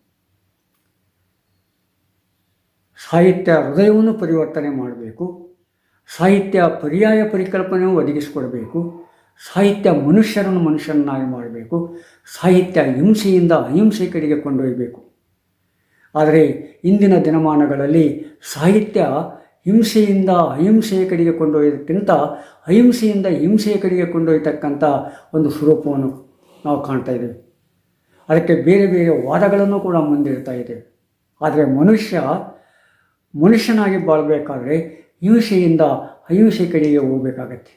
[SPEAKER 1] ಸಾಹಿತ್ಯ ಹೃದಯವನ್ನು ಪರಿವರ್ತನೆ ಮಾಡಬೇಕು, ಸಾಹಿತ್ಯ ಪರ್ಯಾಯ ಪರಿಕಲ್ಪನೆಯು ಒದಗಿಸಿಕೊಡಬೇಕು, ಸಾಹಿತ್ಯ ಮನುಷ್ಯರನ್ನು ಮನುಷ್ಯರನ್ನಾಗಿ ಮಾಡಬೇಕು, ಸಾಹಿತ್ಯ ಹಿಂಸೆಯಿಂದ ಅಹಿಂಸೆ ಕಡೆಗೆ ಕೊಂಡೊಯ್ಯಬೇಕು ಆದರೆ ಇಂದಿನ ದಿನಮಾನಗಳಲ್ಲಿ ಸಾಹಿತ್ಯ ಹಿಂಸೆಯಿಂದ ಅಹಿಂಸೆಯ ಕಡೆಗೆ ಕೊಂಡೊಯ್ಯೋದಕ್ಕಿಂತ ಅಹಿಂಸೆಯಿಂದ ಹಿಂಸೆಯ ಕಡೆಗೆ ಕೊಂಡೊಯ್ಯತಕ್ಕಂಥ ಒಂದು ಸ್ವರೂಪವನ್ನು ನಾವು ಕಾಣ್ತಾ ಇದ್ದೇವೆ. ಅದಕ್ಕೆ ಬೇರೆ ಬೇರೆ ವಾದಗಳನ್ನು ಕೂಡ ಮುಂದಿಡ್ತಾ ಇದೆ. ಆದರೆ ಮನುಷ್ಯ ಮನುಷ್ಯನಾಗಿ ಬಾಳಬೇಕಾದ್ರೆ ಹಿಂಸೆಯಿಂದ ಅಹಿಂಸೆ ಕಡೆಗೆ ಹೋಗಬೇಕಾಗತ್ತೆ.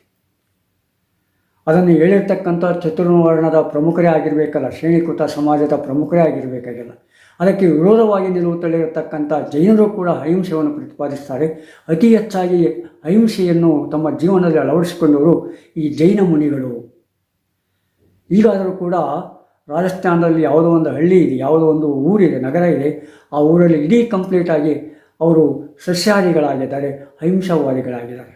[SPEAKER 1] ಅದನ್ನು ಹೇಳಿರ್ತಕ್ಕಂಥ ಚತುರ್ವರ್ಣದ ಪ್ರಮುಖರೇ ಆಗಿರಬೇಕಲ್ಲ, ಶ್ರೇಣೀಕೃತ ಸಮಾಜದ ಪ್ರಮುಖರೇ ಆಗಿರಬೇಕಾಗಿಲ್ಲ. ಅದಕ್ಕೆ ವಿರೋಧವಾಗಿ ನಿಲ್ಲುತ್ತಲಿರತಕ್ಕಂಥ ಜೈನರು ಕೂಡ ಅಹಿಂಸೆಯನ್ನು ಪ್ರತಿಪಾದಿಸ್ತಾರೆ. ಅತಿ ಹೆಚ್ಚಾಗಿ ಅಹಿಂಸೆಯನ್ನು ತಮ್ಮ ಜೀವನದಲ್ಲಿ ಅಳವಡಿಸಿಕೊಂಡವರು ಈ ಜೈನ ಮುನಿಗಳು. ಈಗಾದರೂ ಕೂಡ ರಾಜಸ್ಥಾನದಲ್ಲಿ ಯಾವುದೋ ಒಂದು ಹಳ್ಳಿ ಇದೆ, ಯಾವುದೋ ಒಂದು ಊರಿದೆ, ನಗರ ಇದೆ, ಆ ಊರಲ್ಲಿ ಇಡೀ ಕಂಪ್ಲೀಟಾಗಿ ಅವರು ಸಸ್ಯಾಹಾರಿಗಳಾಗಿದ್ದಾರೆ ಅಹಿಂಸಾವಾದಿಗಳಾಗಿದ್ದಾರೆ.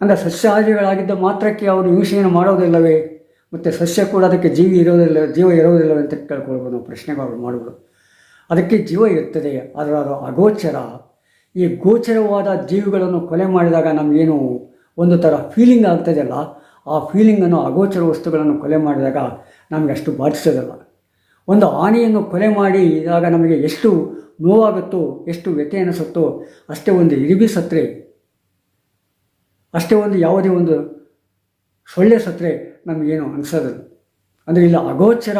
[SPEAKER 1] ಅಂದರೆ ಸಸ್ಯಾಹಾರಿಗಳಾಗಿದ್ದ ಮಾತ್ರಕ್ಕೆ ಅವರು ಹಿಂಸೆಯನ್ನು ಮಾಡೋದಿಲ್ಲವೇ? ಮತ್ತು ಸಸ್ಯ ಕೂಡ ಅದಕ್ಕೆ ಜೀವಿ ಇರೋದಿಲ್ಲ, ಜೀವ ಇರೋದಿಲ್ಲವೇ ಅಂತ ಕೇಳ್ಕೊಳ್ಬೋದು ನಾವು ಪ್ರಶ್ನೆಗಳು ಮಾಡುವುದು. ಅದಕ್ಕೆ ಜೀವ ಇರ್ತದೆ ಅದರ ಅದು ಅಗೋಚರ. ಈ ಗೋಚರವಾದ ಜೀವಿಗಳನ್ನು ಕೊಲೆ ಮಾಡಿದಾಗ ನಮಗೇನು ಒಂದು ಥರ ಫೀಲಿಂಗ್ ಆಗ್ತದಲ್ಲ? ಆ ಫೀಲಿಂಗನ್ನು ಅಗೋಚರ ವಸ್ತುಗಳನ್ನು ಕೊಲೆ ಮಾಡಿದಾಗ ನಮಗೆ ಅಷ್ಟು ಬಾಧಿಸೋದಲ್ಲ. ಒಂದು ಆನೆಯನ್ನು ಕೊಲೆ ಮಾಡಿ ಮಾಡಿದಾಗ ನಮಗೆ ಎಷ್ಟು ನೋವಾಗುತ್ತೋ, ಎಷ್ಟು ವ್ಯಥೆ ಅನಿಸುತ್ತೋ, ಅಷ್ಟೇ ಒಂದು ಇರಿಬಿ ಸತ್ರೆ. ಅಷ್ಟೇ ಒಂದು ಯಾವುದೇ ಒಂದು ಸೊಳ್ಳೆ ಸತ್ರೆ ನಮಗೇನು ಅನಿಸೋದಿಲ್ಲ. ಅಂದರೆ ಇಲ್ಲ, ಅಗೋಚರ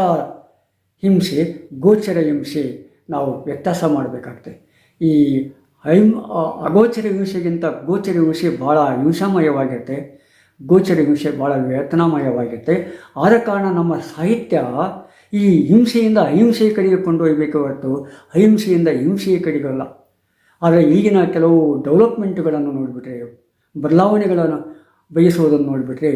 [SPEAKER 1] ಹಿಂಸೆ, ಗೋಚರ ಹಿಂಸೆ ನಾವು ವ್ಯತ್ಯಾಸ ಮಾಡಬೇಕಾಗ್ತದೆ. ಈ ಹೈಮ್ ಅಗೋಚರ ಹಿಂಸೆಗಿಂತ ಗೋಚರ ಹಿಂಸೆ ಭಾಳ ಹಿಂಸಾಮಯವಾಗಿರುತ್ತೆ. ಗೋಚರ ಹಿಂಸೆ ಭಾಳ ವ್ಯತನಾಮಯವಾಗಿರುತ್ತೆ ಆದ ಕಾರಣ ನಮ್ಮ ಸಾಹಿತ್ಯ ಈ ಹಿಂಸೆಯಿಂದ ಅಹಿಂಸೆಯ ಕಡೆಗೆ ಕೊಂಡೊಯ್ಬೇಕು ಹೊರತು ಅಹಿಂಸೆಯಿಂದ ಹಿಂಸೆಯ ಕಡೆಗಲ್ಲ. ಆದರೆ ಈಗಿನ ಕೆಲವು ಡೆವಲಪ್ಮೆಂಟ್ಗಳನ್ನು ನೋಡಿಬಿಟ್ರೆ, ಬದಲಾವಣೆಗಳನ್ನು ಬಯಸುವುದನ್ನು ನೋಡಿಬಿಟ್ರೆ,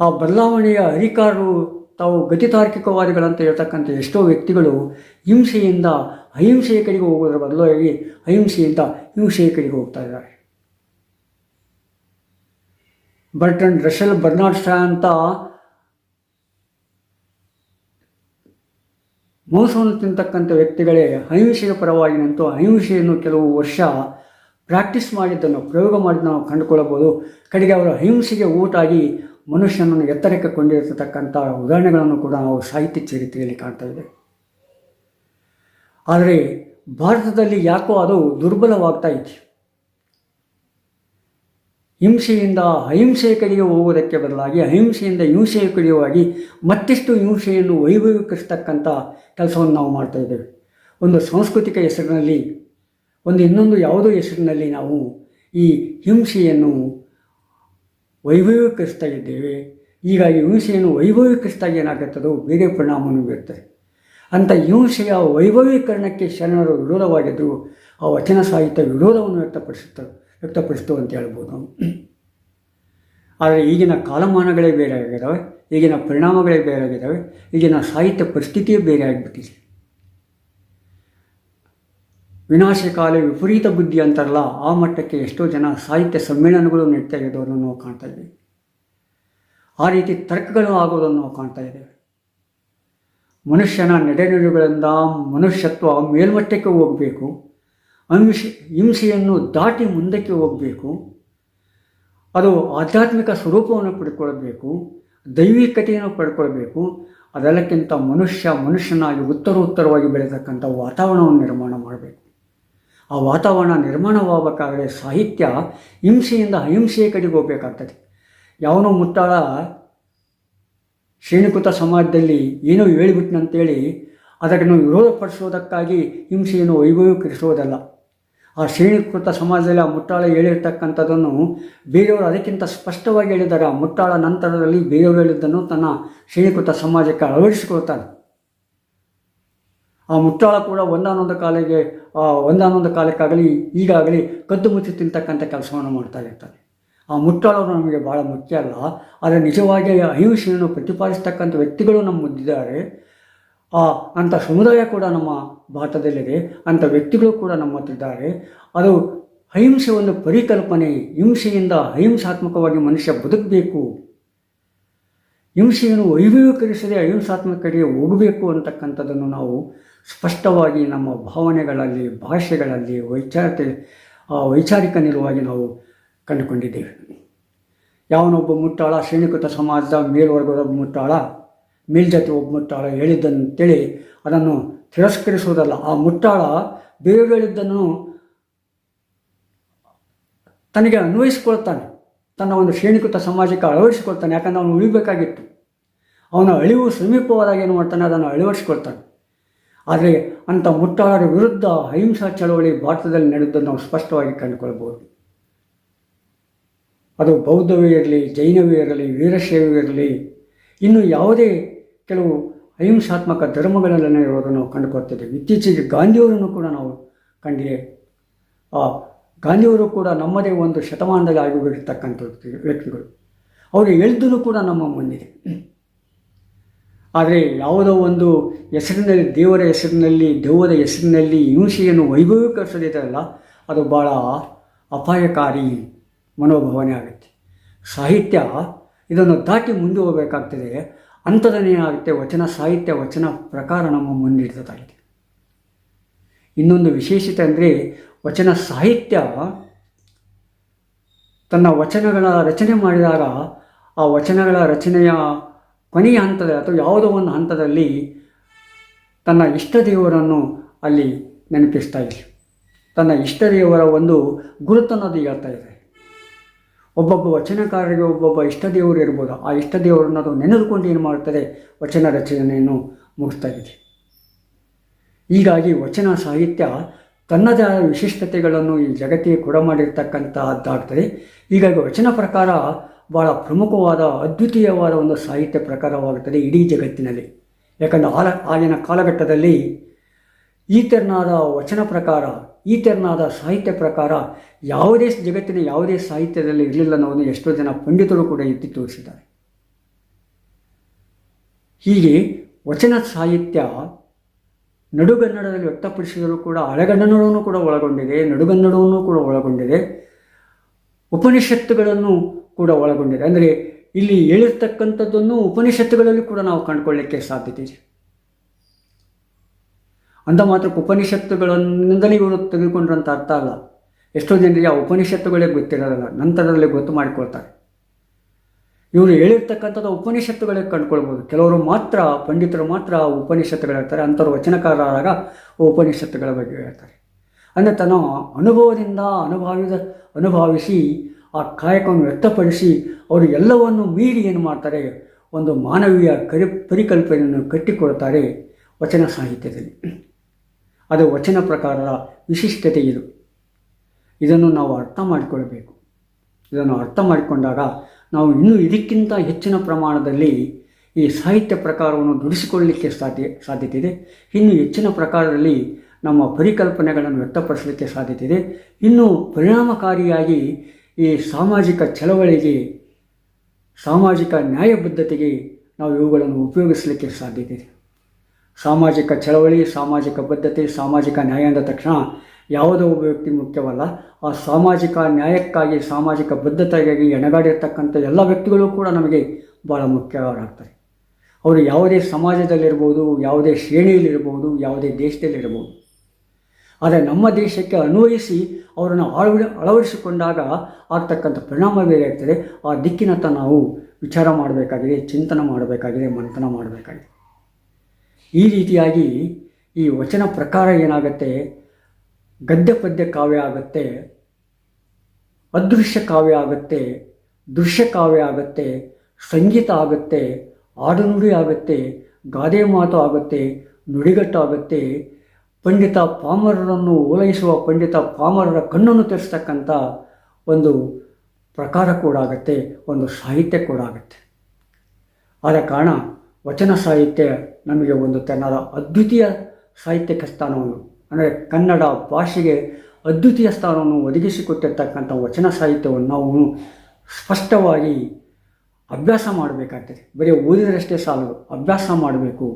[SPEAKER 1] ಆ ಬದಲಾವಣೆಯ ಅಧಿಕಾರರು ತಾವು ಗತಿತಾರ್ಕಿಕವಾದಿಗಳಂತ ಹೇಳ್ತಕ್ಕಂಥ ಎಷ್ಟೋ ವ್ಯಕ್ತಿಗಳು ಹಿಂಸೆಯಿಂದ ಅಹಿಂಸೆಯ ಕಡೆಗೆ ಹೋಗೋದ್ರ ಬದಲಾಗಿ ಅಹಿಂಸೆಯಿಂದ ಹಿಂಸೆಯ ಕಡೆಗೆ ಹೋಗ್ತಾ ಇದ್ದಾರೆ. ಬರ್ಟನ್ ರಷಲ್ ಬರ್ನಾಡ್ ಶಾ ಅಂತ ಮೋಸವನ್ನು ತಿಂತಕ್ಕಂಥ ವ್ಯಕ್ತಿಗಳೇ ಅಹಿಂಸೆಯ ಪರವಾಗಿ ನಿಂತು ಅಹಿಂಸೆಯನ್ನು ಕೆಲವು ವರ್ಷ ಪ್ರಾಕ್ಟೀಸ್ ಮಾಡಿದ್ದನ್ನು, ಪ್ರಯೋಗ ಮಾಡಿದ್ದನ್ನು ನಾವು ಕಂಡುಕೊಳ್ಳಬಹುದು. ಕಡೆಗೆ ಅವರು ಅಹಿಂಸೆಗೆ ಊಟಾಗಿ ಮನುಷ್ಯನನ್ನು ಎತ್ತರಕ್ಕೆ ಕೊಂಡಿರತಕ್ಕಂಥ ಉದಾಹರಣೆಗಳನ್ನು ಕೂಡ ನಾವು ಸಾಹಿತ್ಯ ಚರಿತ್ರೆಯಲ್ಲಿ ಕಾಣ್ತಾ ಇದೆ ಆದರೆ ಭಾರತದಲ್ಲಿ ಯಾಕೋ ಅದು ದುರ್ಬಲವಾಗ್ತಾ ಇದೆ ಹಿಂಸೆಯಿಂದ ಅಹಿಂಸೆಯ ಕಡೆಗೆ ಹೋಗುವುದಕ್ಕೆ ಬದಲಾಗಿ, ಅಹಿಂಸೆಯಿಂದ ಹಿಂಸೆಯ ಕಡೆಯುವಾಗಿ ಮತ್ತಿಷ್ಟು ಹಿಂಸೆಯನ್ನು ವೈಭವೀಕರಿಸ್ತಕ್ಕಂಥ ಕೆಲಸವನ್ನು ನಾವು ಮಾಡ್ತಾ ಇದ್ದೇವೆ. ಒಂದು ಸಾಂಸ್ಕೃತಿಕ ಹೆಸರಿನಲ್ಲಿ, ಒಂದು ಇನ್ನೊಂದು ಯಾವುದೋ ಹೆಸರಿನಲ್ಲಿ ನಾವು ಈ ಹಿಂಸೆಯನ್ನು ವೈಭವೀಕರಿಸ್ತಾ ಇದ್ದೇವೆ. ಹೀಗಾಗಿ ಹಿಂಸೆಯನ್ನು ವೈಭವೀಕರಿಸಿದಾಗ ಏನಾಗುತ್ತದೋ ಬೇರೆ ಪರಿಣಾಮವನ್ನು ಬೀರುತ್ತದೆ. ಅಂಥ ಹಿಂಸೆಯ ವೈಭವೀಕರಣಕ್ಕೆ ಶರಣರು ವಿರೋಧವಾಗಿದ್ದರು ಆ ವಚನ ಸಾಹಿತ್ಯ ವಿರೋಧವನ್ನು ವ್ಯಕ್ತಪಡಿಸುತ್ತೆ ವ್ಯಕ್ತಪಡಿಸ್ತು ಅಂತ ಹೇಳ್ಬೋದು. ಆದರೆ ಈಗಿನ ಕಾಲಮಾನಗಳೇ ಬೇರೆ ಆಗಿದ್ದಾವೆ ಈಗಿನ ಪರಿಣಾಮಗಳೇ ಬೇರೆ ಆಗಿದ್ದಾವೆ ಈಗಿನ ಸಾಹಿತ್ಯ ಪರಿಸ್ಥಿತಿಯೇ ಬೇರೆ ಆಗಿಬಿಟ್ಟಿದೆ ವಿನಾಶಕಾಲ ವಿಪರೀತ ಬುದ್ಧಿ ಅಂತಾರಲ್ಲ, ಆ ಮಟ್ಟಕ್ಕೆ ಎಷ್ಟೋ ಜನ ಸಾಹಿತ್ಯ ಸಮ್ಮೇಳನಗಳು ನಡೀತಾ ಇರೋದನ್ನು ನಾವು ಕಾಣ್ತಾ ಇದ್ದೀವಿ. ಆ ರೀತಿ ತರ್ಕಗಳು ಆಗೋದನ್ನು ನಾವು ಕಾಣ್ತಾ ಇದ್ದೇವೆ. ಮನುಷ್ಯನ ನಡೆನುಡಿಗಳಿಂದ ಮನುಷ್ಯತ್ವ ಮೇಲ್ಮಟ್ಟಕ್ಕೆ ಹೋಗಬೇಕು. ಅಂಶ ಹಿಂಸೆಯನ್ನು ದಾಟಿ ಮುಂದಕ್ಕೆ ಹೋಗಬೇಕು. ಅದು ಆಧ್ಯಾತ್ಮಿಕ ಸ್ವರೂಪವನ್ನು ಪಡ್ಕೊಳ್ಬೇಕು, ದೈವಿಕತೆಯನ್ನು ಪಡ್ಕೊಳ್ಬೇಕು. ಅದೆಲ್ಲಕ್ಕಿಂತ ಮನುಷ್ಯ ಮನುಷ್ಯನಾಗಿ ಉತ್ತರೋತ್ತರವಾಗಿ ಬೆಳೆತಕ್ಕಂಥ ವಾತಾವರಣವನ್ನು ನಿರ್ಮಾಣ ಮಾಡಬೇಕು. ಆ ವಾತಾವರಣ ನಿರ್ಮಾಣವಾಗಬೇಕಾದರೆ ಸಾಹಿತ್ಯ ಹಿಂಸೆಯಿಂದ ಅಹಿಂಸೆಯ ಕಡೆಗೆ ಹೋಗಬೇಕಾಗ್ತದೆ. ಯಾವನೋ ಮುತ್ತಾಳ ಶ್ರೇಣಿಕೃತ ಸಮಾಜದಲ್ಲಿ ಏನೋ ಹೇಳಿಬಿಟ್ನಂತೇಳಿ ಅದನ್ನು ವಿರೋಧಪಡಿಸೋದಕ್ಕಾಗಿ ಹಿಂಸೆಯನ್ನು ವೈಭವೀಕರಿಸುವುದಲ್ಲ ಆ ಶ್ರೇಣೀಕೃತ ಸಮಾಜದಲ್ಲಿ ಆ ಮುಟ್ಟಾಳ ಹೇಳಿರ್ತಕ್ಕಂಥದ್ದನ್ನು ಬೇರೆಯವರು ಅದಕ್ಕಿಂತ ಸ್ಪಷ್ಟವಾಗಿ ಹೇಳಿದ್ದಾರೆ. ಆ ಮುಟ್ಟಾಳ ನಂತರದಲ್ಲಿ ಬೇರೆಯವರು ಹೇಳಿದ್ದನ್ನು ತನ್ನ ಶ್ರೇಣೀಕೃತ ಸಮಾಜಕ್ಕೆ ಅಳವಡಿಸಿಕೊಳ್ತಾನೆ ಆ ಮುಟ್ಟಾಳ ಕೂಡ ಒಂದಾನೊಂದು ಕಾಲಿಗೆ ಒಂದಾನೊಂದು ಕಾಲಕ್ಕಾಗಲಿ, ಈಗಾಗಲಿ ಕದ್ದು ಮುಚ್ಚಿ ತಿಂತಕ್ಕಂಥ ಕೆಲಸವನ್ನು ಮಾಡ್ತಾ ಇರ್ತಾನೆ ಆ ಮುಟ್ಟಾಳವರು ನಮಗೆ ಭಾಳ ಮುಖ್ಯ ಅಲ್ಲ. ಆದರೆ ನಿಜವಾಗಿ ಅಹಿಂಸೆಯನ್ನು ಪ್ರತಿಪಾದಿಸ್ತಕ್ಕಂಥ ವ್ಯಕ್ತಿಗಳು ನಮ್ಮ ಮುದ್ದಿದ್ದಾರೆ ಆ, ಅಂಥ ಸಮುದಾಯ ಕೂಡ ನಮ್ಮ ಭಾರತದಲ್ಲಿದೆ, ಅಂಥ ವ್ಯಕ್ತಿಗಳು ಕೂಡ ನಮ್ಮ ಹತ್ತಿದ್ದಾರೆ ಅದು ಅಹಿಂಸೆ ಒಂದು ಪರಿಕಲ್ಪನೆ, ಹಿಂಸೆಯಿಂದ ಅಹಿಂಸಾತ್ಮಕವಾಗಿ ಮನುಷ್ಯ ಬದುಕಬೇಕು. ಹಿಂಸೆಯನ್ನು ವೈಭವೀಕರಿಸದೆ ಅಹಿಂಸಾತ್ಮಕ ಕಡೆಗೆ ಹೋಗಬೇಕು ಅಂತಕ್ಕಂಥದ್ದನ್ನು ನಾವು ಸ್ಪಷ್ಟವಾಗಿ ನಮ್ಮ ಭಾವನೆಗಳಲ್ಲಿ, ಭಾಷೆಗಳಲ್ಲಿ ವೈಚಾರಿಕ ವೈಚಾರಿಕ ನಿಲುವಾಗಿ ನಾವು ಕಂಡುಕೊಂಡಿದ್ದೇವೆ. ಯಾವನೊಬ್ಬ ಮುಟ್ಟಾಳ, ಶ್ರೇಣೀಕೃತ ಸಮಾಜದ ಮೇಲ್ವರ್ಗದ ಮುಟ್ಟಾಳ ಮೇಲ್ಜಾತಿ ಒಬ್ಬ ಮುಟ್ಟಾಳ ಹೇಳಿದ್ದಂತೇಳಿ ಅದನ್ನು ತಿರಸ್ಕರಿಸುವುದಲ್ಲ. ಆ ಮುಟ್ಟಾಳ ಬೇರೆ ಹೇಳಿದ್ದನ್ನು ತನಗೆ ಅನ್ವಯಿಸಿಕೊಳ್ತಾನೆ. ತನ್ನ ಒಂದು ಶ್ರೇಣೀಕೃತ ಸಮಾಜಕ್ಕೆ ಅಳವಡಿಸಿಕೊಳ್ತಾನೆ. ಯಾಕಂದರೆ ಅವನು ಉಳಿಬೇಕಾಗಿತ್ತು. ಅವನ ಅಳಿವು ಸಮೀಪವಾದಾಗ ಏನು ಮಾಡ್ತಾನೆ? ಅದನ್ನು ಅಳವಡಿಸಿಕೊಳ್ತಾನೆ. ಆದರೆ ಅಂಥ ಮುಟ್ಟಾಳರ ವಿರುದ್ಧ ಅಹಿಂಸಾ ಚಳವಳಿ ಭಾರತದಲ್ಲಿ ನಡೆದನ್ನು ನಾವು ಸ್ಪಷ್ಟವಾಗಿ ಕಂಡುಕೊಳ್ಬೋದು ಅದು ಬೌದ್ಧವೇ ಇರಲಿ, ಜೈನವೇ ಇರಲಿ, ವೀರಶೈವೇ ಇರಲಿ, ಇನ್ನು ಯಾವುದೇ ಕೆಲವು ಅಹಿಂಸಾತ್ಮಕ ಧರ್ಮಗಳಲ್ಲೇ ಇರೋದನ್ನು ನಾವು ಕಂಡುಕೊಳ್ತಿದ್ದೇವೆ. ಇತ್ತೀಚೆಗೆ ಗಾಂಧಿಯವರನ್ನು ಕೂಡ ನಾವು ಕಂಡಿದೆ. ಆ ಗಾಂಧಿಯವರು ಕೂಡ ನಮ್ಮದೇ ಒಂದು ಶತಮಾನದಲ್ಲಿ ಆಗಿಬಿಟ್ಟಿರ್ತಕ್ಕಂಥ ವ್ಯಕ್ತಿಗಳು. ಅವರು ಎಳೆದೂ ಕೂಡ ನಮ್ಮ ಮುಂದಿದೆ. ಆದರೆ ಯಾವುದೋ ಒಂದು ಹೆಸರಿನಲ್ಲಿ, ದೇವರ ಹೆಸರಿನಲ್ಲಿ, ದೆವ್ವದ ಹೆಸರಿನಲ್ಲಿ ಹಿಂಸೆಯನ್ನು ವೈಭವೀಕರಿಸೋದಿದೆಯಲ್ಲ ಅದು ಭಾಳ ಅಪಾಯಕಾರಿ ಮನೋಭಾವನೆ ಆಗುತ್ತೆ. ಸಾಹಿತ್ಯ ಇದನ್ನು ದಾಟಿ ಮುಂದೆ ಹೋಗಬೇಕಾಗ್ತದೆ. ಅಂಥದನ್ನೇ ಆಗುತ್ತೆ ವಚನ, ಸಾಹಿತ್ಯ ವಚನ ಪ್ರಕಾರ ನಮ್ಮ ಮುಂದಿಡ್ತದಾಗಿದೆ. ಇನ್ನೊಂದು ವಿಶೇಷತೆ ಅಂದರೆ ವಚನ ಸಾಹಿತ್ಯ ತನ್ನ ವಚನಗಳ ರಚನೆ ಮಾಡಿದಾಗ ಆ ವಚನಗಳ ರಚನೆಯ ಕೊನೆಯ ಹಂತದ ಅಥವಾ ಯಾವುದೋ ಒಂದು ಹಂತದಲ್ಲಿ ತನ್ನ ಇಷ್ಟ ದೇವರನ್ನು ಅಲ್ಲಿ ನೆನಪಿಸ್ತಾ ಇದೆ ತನ್ನ ಇಷ್ಟ ದೇವರ ಒಂದು ಗುರುತನ್ನು ಅದು ಹೇಳ್ತಾ ಇದೆ ಒಬ್ಬೊಬ್ಬ ವಚನಕಾರರಿಗೆ ಒಬ್ಬೊಬ್ಬ ಇಷ್ಟ ದೇವರು ಇರ್ಬೋದು. ಆ ಇಷ್ಟ ದೇವರನ್ನು ಅದು ನೆನೆದುಕೊಂಡು ಏನು ಮಾಡುತ್ತದೆ? ವಚನ ರಚನೆಯನ್ನು ಮುಗಿಸ್ತಾ ಇದೆ. ಹೀಗಾಗಿ ವಚನ ಸಾಹಿತ್ಯ ತನ್ನದೇ ಆದ ವಿಶಿಷ್ಟತೆಗಳನ್ನು ಈ ಜಗತ್ತಿಗೆ ಕೊಡ ಮಾಡಿರ್ತಕ್ಕಂಥದ್ದಾಗ್ತದೆ ಹೀಗಾಗಿ ವಚನ ಪ್ರಕಾರ ಭಾಳ ಪ್ರಮುಖವಾದ, ಅದ್ವಿತೀಯವಾದ ಒಂದು ಸಾಹಿತ್ಯ ಪ್ರಕಾರವಾಗುತ್ತದೆ ಇಡೀ ಜಗತ್ತಿನಲ್ಲಿ. ಯಾಕಂದರೆ ಆಲ ಆಗಿನ ಕಾಲಘಟ್ಟದಲ್ಲಿ ಈ ತೆರನಾದ ವಚನ ಪ್ರಕಾರ ಈ ತೆರನಾದ ಸಾಹಿತ್ಯ ಪ್ರಕಾರ ಯಾವುದೇ ಜಗತ್ತಿನ ಯಾವುದೇ ಸಾಹಿತ್ಯದಲ್ಲಿ ಇರಲಿಲ್ಲ ಅನ್ನೋದನ್ನು ಎಷ್ಟೋ ಜನ ಪಂಡಿತರು ಕೂಡ ಎತ್ತಿ ತೋರಿಸಿದ್ದಾರೆ. ಹೀಗೆ ವಚನ ಸಾಹಿತ್ಯ ನಡುಗನ್ನಡದಲ್ಲಿ ವ್ಯಕ್ತಪಡಿಸಿದರೂ ಕೂಡ ಹಳೆಗನ್ನಡವನ್ನು ಕೂಡ ಒಳಗೊಂಡಿದೆ, ನಡುಗನ್ನಡವನ್ನು ಕೂಡ ಒಳಗೊಂಡಿದೆ, ಉಪನಿಷತ್ತುಗಳನ್ನು ಕೂಡ ಒಳಗೊಂಡಿದೆ. ಅಂದರೆ ಇಲ್ಲಿ ಹೇಳಿರ್ತಕ್ಕಂಥದ್ದನ್ನು ಉಪನಿಷತ್ತುಗಳಲ್ಲಿ ಕೂಡ ನಾವು ಕಂಡುಕೊಳ್ಳಿಕ್ಕೆ ಸಾಧ್ಯತೆ ಇದೆ. ಅಂದ ಮಾತ್ರ ಉಪನಿಷತ್ತುಗಳಿಂದಲೇ ಇವರು ತೆಗೆದುಕೊಂಡ್ರಂತ ಅರ್ಥ ಅಲ್ಲ. ಎಷ್ಟೋ ಜನರಿಗೆ ಆ ಉಪನಿಷತ್ತುಗಳೇ ಗೊತ್ತಿರೋದಿಲ್ಲ ನಂತರದಲ್ಲಿ ಗೊತ್ತು ಮಾಡಿಕೊಳ್ತಾರೆ. ಇವರು ಹೇಳಿರ್ತಕ್ಕಂಥದ್ದು ಉಪನಿಷತ್ತುಗಳೇ ಕಂಡುಕೊಳ್ಬೋದು. ಕೆಲವರು ಮಾತ್ರ, ಪಂಡಿತರು ಮಾತ್ರ ಉಪನಿಷತ್ತುಗಳು ಹೇಳ್ತಾರೆ. ಅಂಥವ್ರು ವಚನಕಾರರಾಗ ಉಪನಿಷತ್ತುಗಳ ಬಗ್ಗೆ ಹೇಳ್ತಾರೆ. ಅಂದರೆ ತನ್ನ ಅನುಭವದಿಂದ ಅನುಭವಿದ, ಅನುಭವಿಸಿ ಆ ಕಾಯಕವನ್ನು ವ್ಯಕ್ತಪಡಿಸಿ ಅವರು ಎಲ್ಲವನ್ನು ಮೀರಿ ಏನು ಮಾಡ್ತಾರೆ? ಒಂದು ಮಾನವೀಯ ಕರಿ, ಪರಿಕಲ್ಪನೆಯನ್ನು ಕಟ್ಟಿಕೊಳ್ತಾರೆ ವಚನ ಸಾಹಿತ್ಯದಲ್ಲಿ. ಅದು ವಚನ ಪ್ರಕಾರದ ವಿಶಿಷ್ಟತೆ ಇದು. ಇದನ್ನು ನಾವು ಅರ್ಥ ಮಾಡಿಕೊಳ್ಬೇಕು. ಇದನ್ನು ಅರ್ಥ ಮಾಡಿಕೊಂಡಾಗ ನಾವು ಇನ್ನೂ ಇದಕ್ಕಿಂತ ಹೆಚ್ಚಿನ ಪ್ರಮಾಣದಲ್ಲಿ ಈ ಸಾಹಿತ್ಯ ಪ್ರಕಾರವನ್ನು ದುಡಿಸಿಕೊಳ್ಳಲಿಕ್ಕೆ ಸಾಧ್ಯ ಸಾಧ್ಯತೆ ಇದೆ ಇನ್ನು ಹೆಚ್ಚಿನ ಪ್ರಕಾರದಲ್ಲಿ ನಮ್ಮ ಪರಿಕಲ್ಪನೆಗಳನ್ನು ವ್ಯಕ್ತಪಡಿಸಲಿಕ್ಕೆ ಸಾಧ್ಯತೆ ಇದೆ ಇನ್ನೂ ಪರಿಣಾಮಕಾರಿಯಾಗಿ ಈ ಸಾಮಾಜಿಕ ಚಳವಳಿಗೆ, ಸಾಮಾಜಿಕ ನ್ಯಾಯಬದ್ಧತೆಗೆ ನಾವು ಇವುಗಳನ್ನು ಉಪಯೋಗಿಸಲಿಕ್ಕೆ ಸಾಧ್ಯತೆ ಇದೆ ಸಾಮಾಜಿಕ ಚಳವಳಿ, ಸಾಮಾಜಿಕ ಬದ್ಧತೆ, ಸಾಮಾಜಿಕ ನ್ಯಾಯ ಅಂದ ತಕ್ಷಣ ಯಾವುದೋ ಒಬ್ಬ ವ್ಯಕ್ತಿ ಮುಖ್ಯವಲ್ಲ. ಆ ಸಾಮಾಜಿಕ ನ್ಯಾಯಕ್ಕಾಗಿ, ಸಾಮಾಜಿಕ ಬದ್ಧತೆಗಾಗಿ ಎಣಗಾಡಿರ್ತಕ್ಕಂಥ ಎಲ್ಲ ವ್ಯಕ್ತಿಗಳು ಕೂಡ ನಮಗೆ ಭಾಳ ಮುಖ್ಯವಾಗ್ತಾರೆ. ಅವರು ಯಾವುದೇ ಸಮಾಜದಲ್ಲಿರ್ಬೋದು, ಯಾವುದೇ ಶ್ರೇಣಿಯಲ್ಲಿರ್ಬೋದು, ಯಾವುದೇ ದೇಶದಲ್ಲಿರ್ಬೋದು. ಆದರೆ ನಮ್ಮ ದೇಶಕ್ಕೆ ಅನ್ವಯಿಸಿ ಅವರನ್ನು ಅಳವಡಿ, ಅಳವಡಿಸಿಕೊಂಡಾಗ ಆಗ್ತಕ್ಕಂಥ ಪರಿಣಾಮ ಬೇರೆ ಆಗ್ತದೆ. ಆ ದಿಕ್ಕಿನತ್ತ ನಾವು ವಿಚಾರ ಮಾಡಬೇಕಾಗಿದೆ, ಚಿಂತನೆ ಮಾಡಬೇಕಾಗಿದೆ, ಮಂಥನ ಮಾಡಬೇಕಾಗಿದೆ. ಈ ರೀತಿಯಾಗಿ ಈ ವಚನ ಪ್ರಕಾರ ಏನಾಗುತ್ತೆ? ಗದ್ಯ ಪದ್ಯ ಕಾವ್ಯ ಆಗುತ್ತೆ, ಅದೃಶ್ಯ ಕಾವ್ಯ ಆಗುತ್ತೆ, ದೃಶ್ಯ ಕಾವ್ಯ ಆಗುತ್ತೆ, ಸಂಗೀತ ಆಗುತ್ತೆ, ಆಡುನುಡಿ ಆಗುತ್ತೆ, ಗಾದೆ ಮಾತು ಆಗುತ್ತೆ, ನುಡಿಗಟ್ಟು ಆಗುತ್ತೆ, ಪಂಡಿತ ಪಾಮರರನ್ನು ಓಲೈಸುವ ಪಂಡಿತ ಪಾಮರರ ಕಣ್ಣನ್ನು ತೆರೆಸ್ತಕ್ಕಂಥ ಒಂದು ಪ್ರಕಾರ ಕೂಡ ಆಗುತ್ತೆ, ಒಂದು ಸಾಹಿತ್ಯ ಕೂಡ ಆಗುತ್ತೆ. ಆದ ಕಾರಣ ವಚನ ಸಾಹಿತ್ಯ ನಮಗೆ ಒಂದು ತನ್ನದ ಅದ್ವಿತೀಯ ಸಾಹಿತ್ಯಕ ಸ್ಥಾನವನ್ನು, ಅಂದರೆ ಕನ್ನಡ ಭಾಷೆಗೆ ಅದ್ವಿತೀಯ ಸ್ಥಾನವನ್ನು ಒದಗಿಸಿಕೊಟ್ಟಿರ್ತಕ್ಕಂಥ ವಚನ ಸಾಹಿತ್ಯವನ್ನು ನಾವು ಸ್ಪಷ್ಟವಾಗಿ ಅಭ್ಯಾಸ ಮಾಡಬೇಕಾಗ್ತದೆ. ಬರೀ ಓದಿದರಷ್ಟೇ ಸಾಲದು. ಅಭ್ಯಾಸ ಮಾಡಬೇಕು,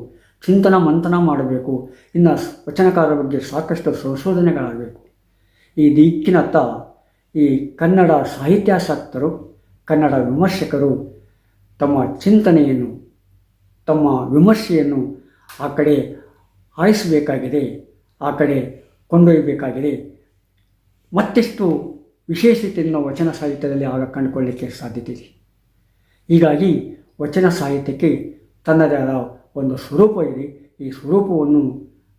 [SPEAKER 1] ಚಿಂತನ ಮಂಥನ ಮಾಡಬೇಕು, ಇನ್ನು ವಚನಕಾರರ ಬಗ್ಗೆ ಸಾಕಷ್ಟು ಸಂಶೋಧನೆಗಳಾಗಬೇಕು. ಈ ದಿಕ್ಕಿನತ್ತ ಈ ಕನ್ನಡ ಸಾಹಿತ್ಯಾಸಕ್ತರು, ಕನ್ನಡ ವಿಮರ್ಶಕರು ತಮ್ಮ ಚಿಂತನೆಯನ್ನು ತಮ್ಮ ವಿಮರ್ಶೆಯನ್ನು ಆ ಕಡೆ ಹಾಯಿಸಬೇಕಾಗಿದೆ, ಆ ಕಡೆ ಕೊಂಡೊಯ್ಯಬೇಕಾಗಿದೆ. ಮತ್ತೆಷ್ಟು ವಿಶೇಷತೆಯನ್ನು ವಚನ ಸಾಹಿತ್ಯದಲ್ಲಿ ಆಗ ಕಂಡುಕೊಳ್ಳಲಿಕ್ಕೆ ಸಾಧ್ಯತೆ ಇದೆ. ಹೀಗಾಗಿ ವಚನ ಸಾಹಿತ್ಯಕ್ಕೆ ತನ್ನದೇ ಆದ ಒಂದು ಸ್ವರೂಪ ಇದೆ. ಈ ಸ್ವರೂಪವನ್ನು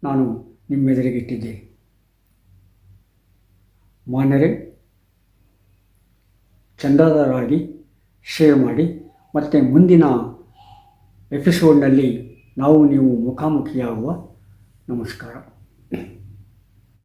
[SPEAKER 1] ನಾನು ನಿಮ್ಮೆದುರಿಗಿಟ್ಟಿದ್ದೆ ಮಾನ್ಯರೇ, ಚಂದಾದಾರರಾಗಿ ಶೇರ್ ಮಾಡಿ, ಮತ್ತು ಮುಂದಿನ ಎಪಿಸೋಡ್ನಲ್ಲಿ ನಾವು ನೀವು ಮುಖಾಮುಖಿಯಾಗುವ ನಮಸ್ಕಾರ.